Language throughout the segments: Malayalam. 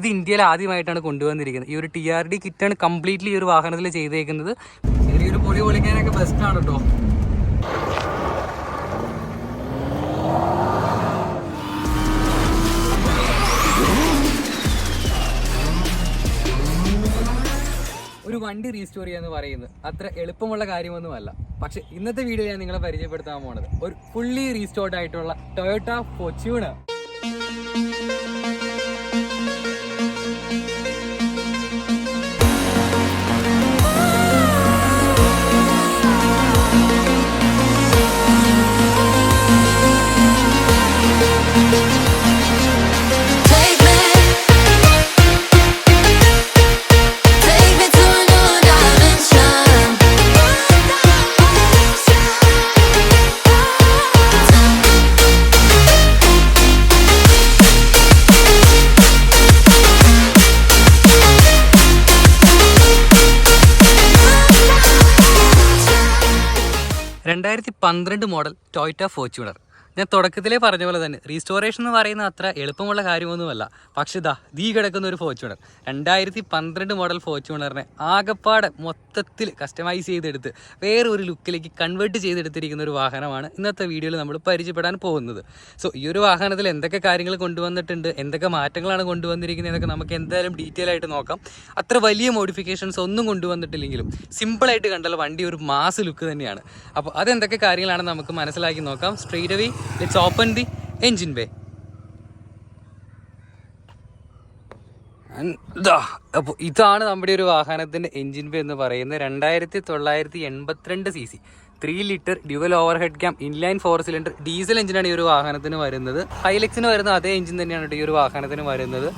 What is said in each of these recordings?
ഇത് ഇന്ത്യയിൽ ആദ്യമായിട്ടാണ് കൊണ്ടുവന്നിരിക്കുന്നത്. ഈ ഒരു ടി ആർ ഡി കിറ്റാണ് കംപ്ലീറ്റ്ലി ഈ ഒരു വാഹനത്തിൽ ചെയ്തേക്കുന്നത്. ചെറിയൊരു പൊടി പൊളിക്കാനൊക്കെ ബെസ്റ്റ് ആണ് കേട്ടോ ഒരു വണ്ടി റീസ്റ്റോർ ചെയ്യാന്ന് പറയുന്നത് അത്ര എളുപ്പമുള്ള കാര്യമൊന്നുമല്ല. പക്ഷെ ഇന്നത്തെ വീഡിയോ ഞാൻ നിങ്ങളെ പരിചയപ്പെടുത്താൻ പോണത്. ഒരു ഫുള്ളി റീസ്റ്റോർഡ് ആയിട്ടുള്ള ടൊയോട്ട ഫോർച്യൂണർ പന്ത്രണ്ട് മോഡൽ ടൊയോട്ട ഫോർച്യൂണർ. ഞാൻ തുടക്കത്തിലേ പറഞ്ഞ പോലെ തന്നെ റീസ്റ്റോറേഷൻ എന്ന് പറയുന്നത് അത്ര എളുപ്പമുള്ള കാര്യമൊന്നുമല്ല. പക്ഷേ ഇതാ ദീ കിടക്കുന്ന ഒരു ഫോർച്യൂണർ രണ്ടായിരത്തി പന്ത്രണ്ട് മോഡൽ ഫോർച്യൂണറിനെ ആകപ്പാടെ മൊത്തത്തിൽ കസ്റ്റമൈസ് ചെയ്തെടുത്ത് വേറെ ഒരു ലുക്കിലേക്ക് കൺവേർട്ട് ചെയ്തെടുത്തിരിക്കുന്ന ഒരു വാഹനമാണ് ഇന്നത്തെ വീഡിയോയിൽ നമ്മൾ പരിചയപ്പെടാൻ പോകുന്നത്. സോ ഈ ഒരു വാഹനത്തിൽ എന്തൊക്കെ കാര്യങ്ങൾ കൊണ്ടുവന്നിട്ടുണ്ട് എന്തൊക്കെ മാറ്റങ്ങളാണ് കൊണ്ടുവന്നിരിക്കുന്നത് എന്നൊക്കെ നമുക്ക് എന്തായാലും ഡീറ്റെയിൽ ആയിട്ട് നോക്കാം. അത്ര വലിയ മോഡിഫിക്കേഷൻസ് ഒന്നും കൊണ്ടുവന്നിട്ടില്ലെങ്കിലും സിമ്പിളായിട്ട് കണ്ടാൽ വണ്ടി ഒരു മാസ് ലുക്ക് തന്നെയാണ്. അപ്പോൾ അതെന്തൊക്കെ കാര്യങ്ങളാണ് നമുക്ക് മനസ്സിലാക്കി നോക്കാം. Straight away let's open the engine way അപ്പോൾ ഇതാണ് നമ്മുടെ ഒരു വാഹനത്തിന്റെ എൻജിൻ പേ എന്ന് പറയുന്നത് രണ്ടായിരത്തി തൊള്ളായിരത്തി എൺപത്തിരണ്ട് C C three litre dual overhead cam inline four cylinder diesel എഞ്ചിനാണ് ഈ ഒരു വാഹനത്തിന് വരുന്നത്. ഹൈലക്സിന് വരുന്ന അതേ എഞ്ചിൻ തന്നെയാണ് ഈ ഒരു വാഹനത്തിന് വരുന്നത്.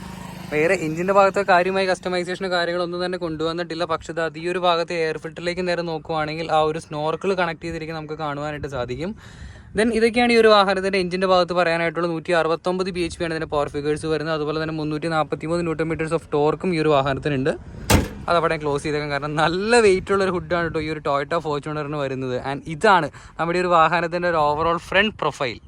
വേറെ എഞ്ചിന്റെ ഭാഗത്ത് കാര്യമായ കസ്റ്റമൈസേഷനോ കാര്യങ്ങളൊന്നും തന്നെ കൊണ്ടുവന്നിട്ടില്ല. പക്ഷേ അത് ഈ ഒരു ഭാഗത്ത് എയർ ഫിൽറ്ററിലേക്ക് നേരെ നോക്കുവാണെങ്കിൽ ആ ഒരു സ്നോർക്കിൾ കണക്ട് ചെയ്തിരിക്കുന്ന നമുക്ക് കാണുവാനായിട്ട് സാധിക്കും. ദെൻ ഇതൊക്കെയാണ് ഈ ഒരു വാഹനത്തിന്റെ എഞ്ചിന്റെ ഭാഗത്ത് പറയാനായിട്ടുള്ള നൂറ്റി അറുപത്തൊമ്പത് ബി എച്ച് പി ആണ് ഇതിന്റെ പവർ ഫിഗേഴ്സ് വരുന്നത്. അതുപോലെ തന്നെ മുന്നൂറ്റി നാൽപ്പത്തി മൂന്ന് ന്യൂട്ടൺ മീറ്റേഴ്സ് ഓഫ് ടോർക്കും ഈ ഒരു വാഹനത്തിനുണ്ട്. അത് അവിടെ ക്ലോസ് ചെയ്തേക്കാം. കാരണം നല്ല വെയിറ്റ് ഉള്ള ഒരു ഹുഡാണ് കേട്ടോ ഈ ഒരു ടോയറ്റ ഫോർച്യൂണറിന് വരുന്നത്. ആൻഡ് ഇതാണ് നമ്മുടെ ഒരു വാഹനത്തിന്റെ ഒരു overall front profile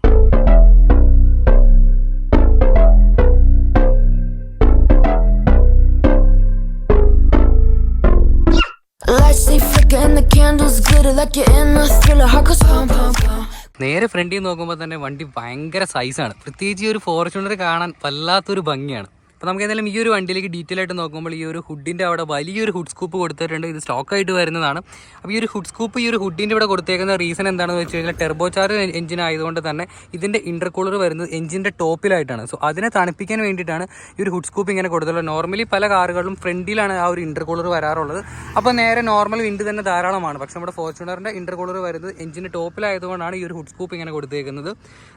Lights they flicker and the candles glitter like you're in a thriller. Heart goes pump, pump, pum. നേരെ ഫ്രണ്ടിൽ നോക്കുമ്പോൾ തന്നെ വണ്ടി ഭയങ്കര സൈസാണ് പ്രത്യേകിച്ച് ഒരു ഫോർച്യൂണർ കാണാൻ വല്ലാത്തൊരു ഭംഗിയാണ്. അപ്പോൾ നമുക്ക് എന്തായാലും ഈ ഒരു വണ്ടിയിലേക്ക് ഡീറ്റെയിൽ ആയിട്ട് നോക്കുമ്പോൾ ഈ ഒരു ഹുഡിന്റെ അവിടെ വലിയൊരു ഹുഡ് സ്കൂപ്പ് കൊടുത്തിട്ടുണ്ട്. ഇത് സ്റ്റോക്കായിട്ട് വരുന്നതാണ്. അപ്പോൾ ഈ ഒരു ഹുഡ് സ്കൂപ്പ് ഈ ഒരു ഹുഡിന്റെ ഇവിടെ കൊടുത്തേക്കുന്ന റീസൺ എന്താണെന്ന് വെച്ച് കഴിഞ്ഞാൽ ടെർബോ ചാർജ് എഞ്ചിൻ ആയതുകൊണ്ട് തന്നെ ഇതിന്റെ ഇന്റർകൂളർ വരുന്നത് എഞ്ചിന്റെ ടോപ്പിലായിട്ടാണ്. സോ അതിനെ തണുപ്പിക്കാൻ വേണ്ടിയിട്ടാണ് ഈ ഒരു ഹുഡ് സ്കൂപ്പ് ഇങ്ങനെ കൊടുത്തുള്ളത് നോർമലി പല കാറുകളിലും ഫ്രണ്ടിലാണ് ആ ഒരു ഇന്റർകൂളർ വരാറുള്ളത്. അപ്പോൾ നേരെ നോർമൽ വിൻഡ് തന്നെ ധാരാളമാണ്. പക്ഷേ നമ്മുടെ ഫോർച്യൂണറിന്റെ ഇന്റർകൂളർ വരുന്നത് എഞ്ചിന്റെ ടോപ്പിലായതുകൊണ്ടാണ് ഈ ഒരു ഹുഡ് സ്കൂപ്പ് ഇങ്ങനെ കൊടുത്തേക്കുന്നത്.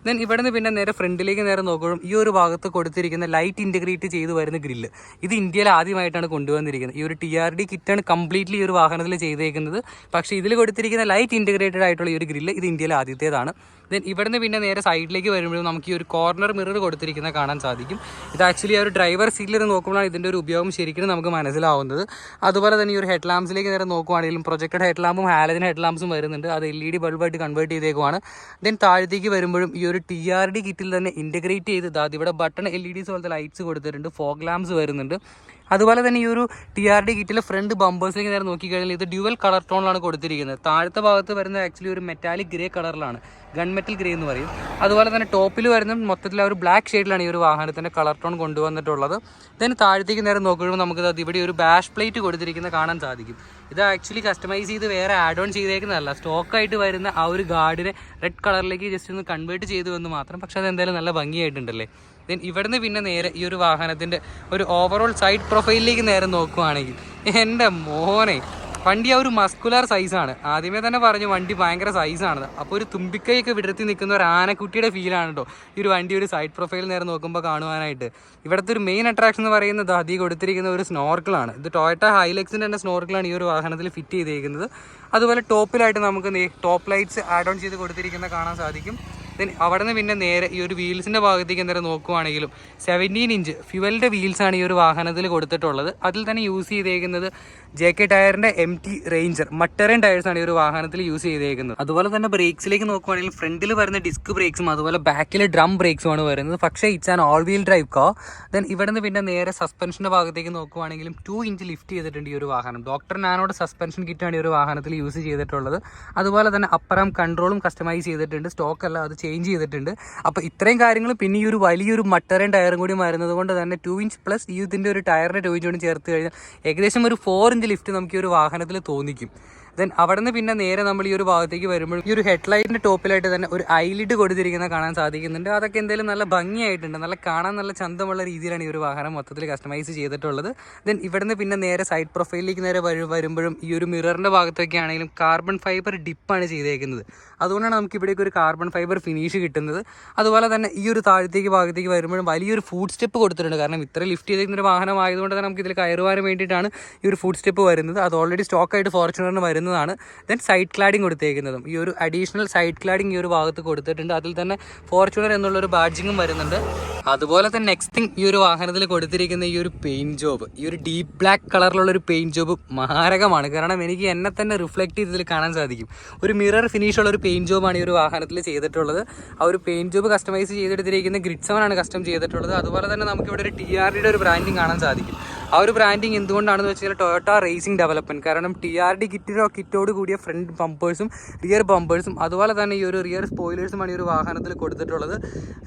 ദെൻ ഇവിടെ നിന്ന് പിന്നെ നേരെ ഫ്രണ്ടിലേക്ക് നേരെ നോക്കുമ്പോഴും ഈ ഒരു ഭാഗത്ത് കൊടുത്തിരിക്കുന്ന ലൈറ്റ് ഇന്റഗ്രേറ്റ് ചെയ്ത് വരുന്ന ഗ്രില്ല്. ഇത് ഇന്ത്യയിൽ ആദ്യമായിട്ടാണ് കൊണ്ടുവന്നിരിക്കുന്നത്. ഈ ഒരു ടി ആർ ഡി കിറ്റാണ് കംപ്ലീറ്റ്ലി ഈ ഒരു വാഹനത്തിൽ ചെയ്തേക്കുന്നത്. പക്ഷേ ഇതിൽ കൊടുത്തിരിക്കുന്ന ലൈറ്റ് ഇന്റഗ്രേറ്റഡ് ആയിട്ടുള്ള ഈ ഒരു ഗ്രില്ല് ഇത് ഇന്ത്യയിൽ ആദ്യത്തേതാണ്. ദെൻ ഇവിടുന്ന് പിന്നെ നേരെ സൈഡിലേക്ക് വരുമ്പോഴും നമുക്ക് ഈ ഒരു കോർണർ മിറർ കൊടുത്തിരിക്കുന്നത് കാണാൻ സാധിക്കും. ഇത് ആക്ച്വലി ആ ഒരു ഡ്രൈവർ സീറ്റിൽ നോക്കുമ്പോഴാണ് ഇതിന്റെ ഒരു ഉപയോഗം ശരിക്കും നമുക്ക് മനസ്സിലാവുന്നത്. അതുപോലെ തന്നെ ഈ ഒരു ഹെഡ് ലാംപ്സിലേക്ക് നേരെ നോക്കുവാണെങ്കിലും പ്രൊജക്റ്റഡ് ഹെഡ് ലാമ്പും ഹാലജൻ വരുന്നുണ്ട്. അത് എൽ ഇ ഡി ബൾബായിട്ട് കൺവേർട്ട് ചെയ്തേക്കുവാണ്. ദെൻ താഴത്തേക്ക് വരുമ്പോഴും ഈ ഒരു ടി ആർ ഡി കിറ്റിൽ തന്നെ ഇന്റഗ്രേറ്റ് ചെയ്ത് അത് ഇവിടെ ബട്ടൺ എൽ ഇ ഡിസ് പോലത്തെ ലൈറ്റ്സ് കൊടുത്തിട്ടുണ്ട്. ഫോഗ് ലാംസ് വരുന്നുണ്ട്. അതുപോലെ തന്നെ ഈ ഒരു ടി ആർ ഡി കിറ്റിലെ ഫ്രണ്ട് ബമ്പേഴ്സിലേക്ക് നേരെ നോക്കിക്കഴിഞ്ഞാൽ ഇത് ഡ്യുവൽ കളർ ടോണിലാണ് കൊടുത്തിരിക്കുന്നത്. താഴത്തെ ഭാഗത്ത് വരുന്നത് ആക്ച്വലി ഒരു മെറ്റാലിക് ഗ്രേ കളറിലാണ് ഗൺ മെറ്റൽ ഗ്രേ എന്ന് പറയും. അതുപോലെ തന്നെ ടോപ്പിൽ വരുന്ന മൊത്തത്തിൽ ഒരു ബ്ലാക്ക് ഷെയ്ഡിലാണ് ഈ ഒരു വാഹനത്തിന്റെ കളർ ടോൺ കൊണ്ടുവന്നിട്ടുള്ളത്. ദെൻ താഴത്തേക്ക് നേരം നോക്കുമ്പോൾ നമുക്ക് ദാ ഇവിടെ ഒരു ബാഷ് പ്ലേറ്റ് കൊടുത്തിരിക്കുന്നത് കാണാൻ സാധിക്കും. ഇത് ആക്ച്വലി കസ്റ്റമൈസ് ചെയ്ത് വേറെ ആഡ് ഓൺ ചെയ്തേക്കുന്നതല്ല സ്റ്റോക്കായിട്ട് വരുന്ന ആ ഒരു ഗാർഡിനെ റെഡ് കളറിലേക്ക് ജസ്റ്റ് ഒന്ന് കൺവേർട്ട് ചെയ്തു എന്ന് മാത്രം. പക്ഷേ അതെന്തായാലും നല്ല ഭംഗിയായിട്ടുണ്ടല്ലേ? ദെൻ ഇവിടുന്ന് പിന്നെ നേരെ ഈ ഒരു വാഹനത്തിന്റെ ഒരു ഓവറോൾ സൈഡ് പ്രൊഫൈലിലേക്ക് നേരെ നോക്കുവാണെങ്കിൽ എന്റെ മോനെ വണ്ടി ആ ഒരു മസ്കുലാർ സൈസാണ് ആദ്യമേ തന്നെ പറഞ്ഞു വണ്ടി ഭയങ്കര സൈസാണ് അപ്പോൾ ഒരു തുമ്പിക്കൈയൊക്കെ വിടർത്തി നിൽക്കുന്ന ഒരു ആനക്കുട്ടിയുടെ ഫീലാണ് കേട്ടോ ഈ ഒരു വണ്ടി ഒരു സൈഡ് പ്രൊഫൈൽ നേരെ നോക്കുമ്പോൾ കാണുവാനായിട്ട്. ഇവിടുത്തെ ഒരു മെയിൻ അട്രാക്ഷൻ എന്ന് പറയുന്നത് അതി കൊടുത്തിരിക്കുന്ന ഒരു സ്നോർക്കിളാണ് ഇത് ടൊയറ്റ ഹൈലെക്സിന്റെ തന്നെ സ്നോർക്കിളാണ് ഈ ഒരു വാഹനത്തിൽ ഫിറ്റ് ചെയ്തിരിക്കുന്നത് അതുപോലെ ടോപ്പിലായിട്ട് നമുക്ക് ടോപ്പ് ലൈറ്റ്സ് ആഡ് ഓൺ ചെയ്ത് കൊടുത്തിരിക്കുന്നത് കാണാൻ സാധിക്കും. ദെൻ അവിടെ നിന്ന് പിന്നെ നേരെ ഈ ഒരു വീൽസിന്റെ ഭാഗത്തേക്ക് നേരെ നോക്കുവാണെങ്കിലും സെവന്റീൻ ഇഞ്ച് ഫ്യുവലിന്റെ വീൽസാണ് ഈ ഒരു വാഹനത്തിൽ കൊടുത്തിട്ടുള്ളത്. അതിൽ തന്നെ യൂസ് ചെയ്തേക്കുന്നത് J K ടയറിന്റെ M T ranger mud terrain ആണ് ഈ ഒരു വാഹനത്തിൽ യൂസ് ചെയ്തേക്കുന്നത്. അതുപോലെ തന്നെ ബ്രേക്സിലേക്ക് നോക്കുവാണെങ്കിൽ ഫ്രണ്ടിൽ വരുന്ന ഡിസ്ക് ബ്രേക്സും അതുപോലെ ബാക്കിൽ ഡ്രം ബ്രേക്സും ആണ് വരുന്നത്. പക്ഷേ it's an all wheel drive co then ഇവിടെ നിന്ന് പിന്നെ നേരെ സസ്പെൻഷന്റെ ഭാഗത്തേക്ക് നോക്കുവാണെങ്കിലും ടു ഇഞ്ച് ലിഫ്റ്റ് ചെയ്തിട്ടുണ്ട് ഈ ഒരു വാഹനം. ഡോക്ടർ നാനോട് സസ്പെൻഷൻ കിറ്റാണ് ഈ ഒരു വാഹനത്തിൽ യൂസ് ചെയ്തിട്ടുള്ളത്. അതുപോലെ തന്നെ അപ്പറം കൺട്രോളും കസ്റ്റമൈസ് ചെയ്തിട്ടുണ്ട്. സ്റ്റോക്ക് അല്ല അത് ചേഞ്ച് ചെയ്തിട്ടുണ്ട്. അപ്പോൾ ഇത്രയും കാര്യങ്ങൾ പിന്നെ ഈ ഒരു വലിയൊരു മട്ടറൻ ടയറും കൂടി വരുന്നത് കൊണ്ട് തന്നെ ടു ഇഞ്ച് പ്ലസ് ഈ ഇതിന്റെ ഒരു ടയറിന്റെ ടു ഇഞ്ച് ചേർത്ത് കഴിഞ്ഞാൽ ഏകദേശം ഒരു ഫോർ ഇഞ്ച് ലിഫ്റ്റ് നമുക്ക് ഈ ഒരു വാഹനത്തിൽ തോന്നിക്കും. ദെൻ അവിടെ നിന്ന് പിന്നെ നേരെ നമ്മൾ ഈ ഒരു ഭാഗത്തേക്ക് വരുമ്പോൾ ഈ ഒരു ഹെഡ്ലൈറ്റിന്റെ ടോപ്പിലായിട്ട് തന്നെ ഒരു ഐലിഡ് കൊടുത്തിരിക്കുന്ന കാണാൻ സാധിക്കുന്നുണ്ട്. അതൊക്കെ എന്തായാലും നല്ല ഭംഗിയായിട്ടുണ്ട്. നല്ല കാണാൻ നല്ല ചന്തമുള്ള രീതിയിലാണ് ഈ ഒരു വാഹനം മൊത്തത്തിൽ കസ്റ്റമൈസ് ചെയ്തിട്ടുള്ളത്. ദെൻ ഇവിടുന്ന് പിന്നെ നേരെ സൈഡ് പ്രൊഫൈലിലേക്ക് നേരെ വരു- വരുമ്പോഴും ഈ ഒരു മിററിന്റെ ഭാഗത്തൊക്കെ ആണെങ്കിലും കാർബൺ ഫൈബർ ഡിപ്പാണ് ചെയ്തേക്കുന്നത്. അതുകൊണ്ടാണ് നമുക്ക് ഇവിടേക്ക് ഒരു കാർബൺ ഫൈബർ ഫിനിഷ് കിട്ടുന്നത്. അതുപോലെ തന്നെ ഈ ഒരു താഴത്തേക്ക് ഭാഗത്തേക്ക് വരുമ്പോഴും വലിയൊരു ഫുഡ് സ്റ്റെപ്പ് കൊടുത്തിട്ടുണ്ട്. കാരണം ഇത്ര ലിഫ്റ്റ് ചെയ്തിരിക്കുന്ന ഒരു വാഹനം ആയതുകൊണ്ട് തന്നെ നമുക്ക് ഇതിൽ കയറുവാൻ വേണ്ടിയിട്ടാണ് ഈ ഒരു ഫുഡ് സ്റ്റെപ്പ് വരുന്നത്. അത് ഓൾറെഡി സ്റ്റോക്കായിട്ട് ഫോർച്യൂണറിന് വരുന്നതാണ് ദെൻ സൈഡ് ക്ലാഡിങ് കൊടുത്തിരിക്കുന്നതും ഈ ഒരു അഡീഷണൽ സൈഡ് ക്ലാഡിങ് ഈ ഒരു ഭാഗത്ത് കൊടുത്തിട്ടുണ്ട്. അതിൽ തന്നെ ഫോർച്യൂണർ എന്നുള്ള ഒരു ബാഡ്ജിങ്ങും വരുന്നുണ്ട്. അതുപോലെ തന്നെ നെക്സ്റ്റ് തിങ് ഈ ഒരു വാഹനത്തിൽ കൊടുത്തിരിക്കുന്ന ഈ ഒരു പെയിന്റ് ജോബ് ഈ ഒരു ഡീപ്പ് ബ്ലാക്ക് കളറിലുള്ള ഒരു പെയിന്റ് ജോബ് മാരകമാണ്. കാരണം എനിക്ക് എന്നെ തന്നെ റിഫ്ലക്റ്റ് ചെയ്തതിൽ കാണാൻ സാധിക്കും. ഒരു മിറർ ഫിനിഷ് ഉള്ള ഒരു പെയിന്റ് ജോബാണ് ഈ ഒരു വാഹനത്തിൽ ചെയ്തിട്ടുള്ളത്. ആ ഒരു പെയിന്റ് ജോബ് കസ്റ്റമൈസ് ചെയ്തെടുത്തിരിക്കുന്ന ഗ്രിഡ് സെവൻ കസ്റ്റം ചെയ്തിട്ടുള്ളത്. അതുപോലെ തന്നെ നമുക്ക് ഇവിടെ ഒരു ടി ആർ ഡിയുടെ ഒരു ബ്രാൻഡിങ് കാണാൻ സാധിക്കും. ആ ഒരു ബ്രാൻഡിങ് എന്തുകൊണ്ടാണെന്ന് വെച്ചാൽ ടൊയോട്ട റേസിംഗ് ഡെവലപ്മെന്റ് കാരണം ടി ആർ ഡി കിറ്റിനോ കിറ്റോട് കൂടിയ ഫ്രണ്ട് ബമ്പേഴ്സും റിയർ ബമ്പേഴ്സും അതുപോലെ തന്നെ ഈ ഒരു റിയർ സ്പോയിലേഴ്സുമാണ് ഈ ഒരു വാഹനത്തിൽ കൊടുത്തിട്ടുള്ളത്.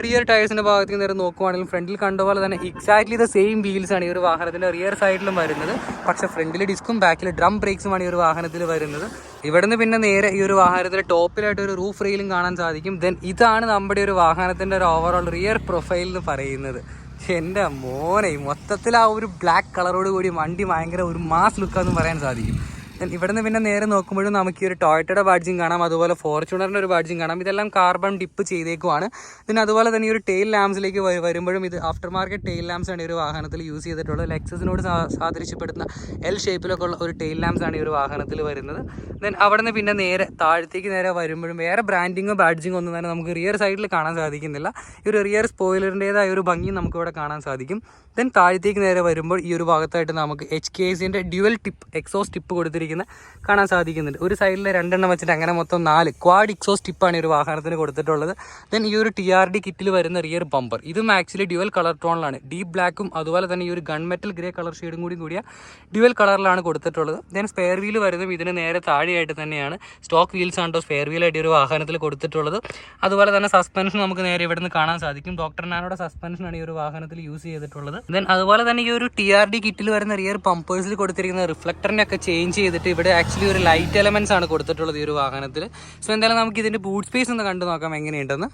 റിയർ ടയേഴ്സിന്റെ ഭാഗത്തേക്ക് നേരെ നോക്കുവാണെങ്കിലും ഫ്രണ്ടിൽ കണ്ട പോലെ തന്നെ എക്സാക്ട്ലി ദ സെയിം വീൽസ് ആണ് ഈ ഒരു വാഹനത്തിന്റെ റിയർ സൈഡിലും വരുന്നത്. പക്ഷെ ഫ്രണ്ടിൽ ഡിസ്കും ബാക്കിൽ ഡ്രം ബ്രേക്സുമാണ് ഈ ഒരു വാഹനത്തിൽ വരുന്നത്. ഇവിടുന്ന് പിന്നെ നേരെ ഈ ഒരു വാഹനത്തിന്റെ ടോപ്പിലായിട്ട് ഒരു റൂഫ് റെയിലും കാണാൻ സാധിക്കും. ദെൻ ഇതാണ് നമ്മുടെ ഒരു വാഹനത്തിന്റെ ഒരു ഓവറോൾ റിയർ പ്രൊഫൈൽ എന്ന് പറയുന്നത്. എന്റെ മോനെ മൊത്തത്തിൽ ആ ഒരു ബ്ലാക്ക് കളറോട് കൂടി വണ്ടി ഭയങ്കര ഒരു മാസ് ലുക്കാന്ന് പറയാൻ സാധിക്കും. ഇവിടുന്ന് പിന്നെ നേരെ നോക്കുമ്പോഴും നമുക്ക് ഈ ഒരു ടൊയറ്റയുടെ ബാഡ്ജിങ് കാണാം അതുപോലെ ഫോർച്യൂണറിന്റെ ഒരു ബാഡ്ജിങ് കാണാം. ഇതെല്ലാം കാർബൺ ഡിപ്പ് ചെയ്തേക്കുവാണ്. പിന്നെ അതുപോലെ തന്നെ ഈ ഒരു ടെയിൽ ലാംസിലേക്ക് വരുമ്പോഴും ഇത് ആഫ്റ്റർ മാർക്കറ്റ് ടെയിൽ ലാംസ് ആണ് ഈ ഒരു വാഹനത്തിൽ യൂസ് ചെയ്തിട്ടുള്ളത്. ലെക്സസിനോട് സാദൃശ്യപ്പെടുന്ന എൽ ഷേപ്പിലൊക്കെ ഉള്ള ഒരു ടെയിൽ ലാംസ് ആണ് ഈ ഒരു വാഹനത്തിൽ വരുന്നത്. ദെൻ അവിടെ നിന്ന് പിന്നെ നേരെ താഴത്തേക്ക് നേരെ വരുമ്പോഴും വേറെ ബ്രാൻഡിങ്ങോ ബാഡ്ജിങ്ങോ ഒന്നും തന്നെ നമുക്ക് റിയർ സൈഡിൽ കാണാൻ സാധിക്കുന്നില്ല. ഈ ഒരു റിയർ സ്പോയിലറിന്റെതായ ഒരു ഭംഗി നമുക്ക് ഇവിടെ കാണാൻ സാധിക്കും. ദെൻ താഴത്തേക്ക് നേരെ വരുമ്പോൾ ഈ ഒരു ഭാഗത്തായിട്ട് നമുക്ക് എച്ച് കെ എസിന്റെ ഡ്യുവൽ ടിപ്പ് എക്സോസ് ടിപ്പ് കൊടുത്തിരിക്കുന്ന കാണാൻ സാധിക്കുന്നുണ്ട്. ഒരു സൈഡിൽ രണ്ടെണ്ണം വെച്ചിട്ട് അങ്ങനെ മൊത്തം നാല്. ക്വാഡ് എക്സോസ് ടിപ്പാണ് ഈ ഒരു വാഹനത്തിന് കൊടുത്തിട്ടുള്ളത്. ദെൻ ഈ ഒരു ടി ആർ ഡി കിറ്റിൽ വരുന്ന റിയർ ബമ്പർ ഇതും ആക്ച്വലി ഡ്യുവൽ കളർ ടോണിലാണ് ഡീപ്പ് ബ്ലാക്കും അതുപോലെ തന്നെ ഈ ഒരു ഗൺ മെറ്റൽ ഗ്രേ കളർ ഷെയ്ഡും കൂടി കൂടിയ ഡ്യുവൽ കളറിലാണ് കൊടുത്തിട്ടുള്ളത്. ദെൻ സ്പെയർ വീൽ വരുന്നതും ഇതിന് നേരെ താഴെയായിട്ട് തന്നെയാണ് സ്റ്റോക്ക് വീൽസ് ആണ്ടോ സ്പെയർ വീലായിട്ട് ഒരു വാഹനത്തിൽ കൊടുത്തിട്ടുള്ളത്. അതുപോലെ തന്നെ സസ്പെൻഷൻ നമുക്ക് നേരെ ഇവിടെ നിന്ന് കാണാൻ സാധിക്കും. ഡോക്ടർ നാനോടെ സസ്പെൻഷനാണ് ഈ ഒരു വാഹനത്തിൽ യൂസ് ചെയ്തിട്ടുള്ളത്. ദെൻ അതുപോലെ തന്നെ ഈ ഒരു ടി ആർ ഡി കിറ്റിൽ വരുന്ന റിയർ പമ്പേഴ്സിൽ കൊടുത്തിരിക്കുന്ന റിഫ്ലക്ടറിനെ ഒക്കെ ചേഞ്ച് ചെയ്തിട്ട് ഇവിടെ ആക്ച്വലി ഒരു ലൈറ്റ് എലമെന്റ്സ് ആണ് കൊടുത്തിട്ടുള്ളത് ഈ ഒരു വാഹനത്തിൽ സോ എന്തായാലും നമുക്ക് ഇതിന്റെ ബൂട്ട് സ്പേസ് ഒന്ന് കണ്ടു നോക്കാം എങ്ങനെയുണ്ടെന്ന്.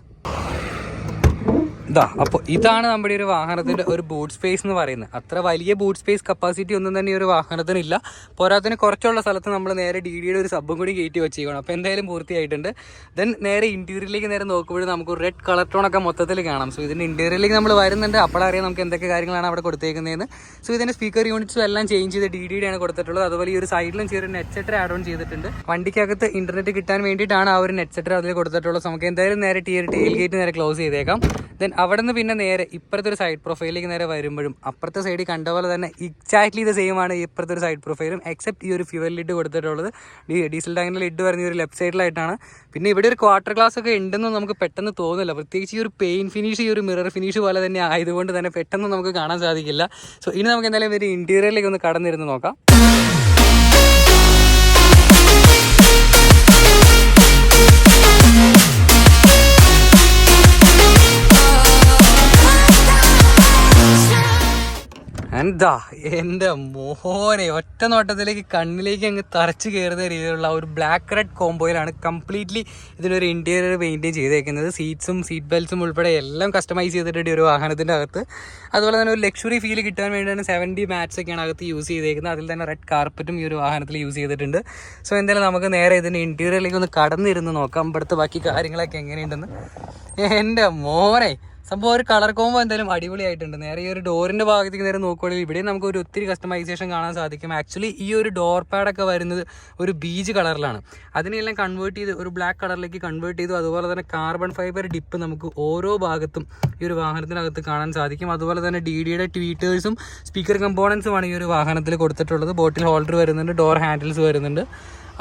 ഇതാ അപ്പോൾ ഇതാണ് നമ്മുടെ ഒരു വാഹനത്തിന്റെ ഒരു ബൂട്ട് സ്പേസ് എന്ന് പറയുന്നത്. അത്ര വലിയ ബൂട്ട് സ്പേസ് കപ്പാസിറ്റി ഒന്നും തന്നെ ഈ ഒരു വാഹനത്തിനില്ല. പോരാത്തിന് കുറച്ചുള്ള സ്ഥലത്ത് നമ്മൾ നേരെ ഡി ഡിയുടെ ഒരു സബ്ബും കൂടി കയറ്റി വെച്ചേക്കണം അപ്പോൾ എന്തായാലും പൂർത്തിയായിട്ടുണ്ട്. ദെൻ നേരെ ഇന്റീരിയറിലേക്ക് നേരെ നോക്കുമ്പോഴും നമുക്ക് റെഡ് കളർ ടോൺ ഒക്കെ മൊത്തത്തിൽ കാണാം. സോ ഇതിന്റെ ഇന്റീരിയറിലേക്ക് നമ്മൾ വരുന്നുണ്ട്. അപ്പോഴറിയാം നമുക്ക് എന്തൊക്കെ കാര്യങ്ങളാണ് അവിടെ കൊടുത്തേക്കുന്നതെന്ന്. സോ ഇതിന്റെ സ്പീക്കർ യൂണിറ്റ്സും എല്ലാം ചേഞ്ച് ചെയ്ത് ഡി ഡിയുടെ ആണ് കൊടുത്തിട്ടുള്ളത്. അതുപോലെ ഈ ഒരു സൈഡിലും ചെറിയ നെറ്റ് സെറ്റർ ആഡ് ഓൺ ചെയ്തിട്ടുണ്ട്. വണ്ടിക്കകത്ത് ഇന്റർനെറ്റ് കിട്ടാൻ വേണ്ടിയിട്ടാണ് ആ ഒരു നെറ്റ് സെറ്റർ അതിൽ കൊടുത്തിട്ടുള്ളത്. നമുക്ക് എന്തായാലും നേരെ ടി ടെയിൽ ഗേറ്റ് നേരെ ക്ലോസ് ചെയ്തേക്കാം. ദെൻ അവിടെ നിന്ന് പിന്നെ നേരെ ഇപ്പുറത്തെ ഒരു സൈഡ് പ്രൊഫൈലിലേക്ക് നേരെ വരുമ്പോഴും അപ്പുറത്തെ സൈഡിൽ കണ്ട പോലെ തന്നെ എക്സാക്ട്ലി ഇത് സെയിം ആണ് ഇപ്പുറത്തെ ഒരു സൈഡ് പ്രൊഫൈലും എക്സെപ്റ്റ് ഈ ഒരു ഫ്യൂവൽ ലിഡ് കൊടുത്തിട്ടുള്ളത്. ഡീസൽ ടാങ്കിന്റെ ലിഡ് വരുന്ന ഒരു ലെഫ്റ്റ് സൈഡിലായിട്ടാണ് പിന്നെ ഇവിടെ ഒരു ക്വാർട്ടർ ഗ്ലാസ് ഒക്കെ ഉണ്ടെന്ന് നമുക്ക് പെട്ടെന്ന് തോന്നില്ല. പ്രത്യേകിച്ച് ഈ ഒരു പെയിൻ ഫിനിഷ് ഈ ഒരു മിറർ ഫിനിഷ് പോലെ തന്നെ ആയതുകൊണ്ട് തന്നെ പെട്ടെന്ന് നമുക്ക് കാണാൻ സാധിക്കില്ല. സോ ഇനി നമുക്ക് എന്തായാലും ഒരു ഇന്റീരിയറിലേക്ക് ഒന്ന് കടന്നിരുന്ന് നോക്കാം. എന്താ എന്റെ മോനെ ഒറ്റ നോട്ടത്തിലേക്ക് കണ്ണിലേക്ക് അങ്ങ് തറച്ച് കയറുന്ന രീതിയിലുള്ള ഒരു ബ്ലാക്ക് റെഡ് കോംബോയിലാണ് കംപ്ലീറ്റ്ലി ഇതിനൊരു ഇന്റീരിയർ പെയിന്റ് ചെയ്തേക്കുന്നത്. സീറ്റ്സും സീറ്റ് ബെൽറ്റ്സും ഉൾപ്പെടെ എല്ലാം കസ്റ്റമൈസ് ചെയ്തിട്ടുണ്ട് ഒരു വാഹനത്തിന്റെ അകത്ത്. അതുപോലെ തന്നെ ഒരു ലക്ഷറി ഫീൽ കിട്ടാൻ വേണ്ടിയാണ് സെവന്റി മാറ്റ്സ് ഒക്കെയാണ് അകത്ത് യൂസ് ചെയ്തേക്കുന്നത്. അതിൽ തന്നെ റെഡ് കാർപ്പറ്റും ഈ ഒരു വാഹനത്തിൽ യൂസ് ചെയ്തിട്ടുണ്ട്. സോ എന്തായാലും നമുക്ക് നേരെ ഇതിന്റെ ഇന്റീരിയറിലേക്ക് ഒന്ന് കടന്നിരുന്ന് നോക്കാം. ഇവിടുത്തെ ബാക്കി കാര്യങ്ങളൊക്കെ എങ്ങനെയുണ്ടെന്ന്. എന്റെ മോനെ സംഭവം ഒരു കളർ കോമ്പോ എന്തായാലും അടിപൊളിയായിട്ടുണ്ട്. നേരെ ഈ ഒരു ഡോറിന്റെ ഭാഗത്തേക്ക് നേരെ നോക്കുകയാണെങ്കിൽ ഇവിടെ നമുക്ക് ഒരു ഒത്തിരി കസ്റ്റമൈസേഷൻ കാണാൻ സാധിക്കും. ആക്ച്വലി ഈ ഒരു ഡോർ പാഡൊക്കെ വരുന്നത് ഒരു ബീജ് കളറിലാണ് അതിനെല്ലാം കൺവേർട്ട് ചെയ്ത് ഒരു ബ്ലാക്ക് കളറിലേക്ക് കൺവേർട്ട് ചെയ്തു. അതുപോലെ തന്നെ കാർബൺ ഫൈബർ ഡിപ്പ് നമുക്ക് ഓരോ ഭാഗത്തും ഈ ഒരു വാഹനത്തിനകത്ത് കാണാൻ സാധിക്കും. അതുപോലെ തന്നെ ഡി ഡിയുടെ ട്വീറ്റേഴ്സും സ്പീക്കർ കമ്പോണൻസുമാണ് ഈ ഒരു വാഹനത്തിൽ കൊടുത്തിട്ടുള്ളത്. ബോട്ടിൽ ഹോൾഡർ വരുന്നുണ്ട് ഡോർ ഹാൻഡിൽസ് വരുന്നുണ്ട്.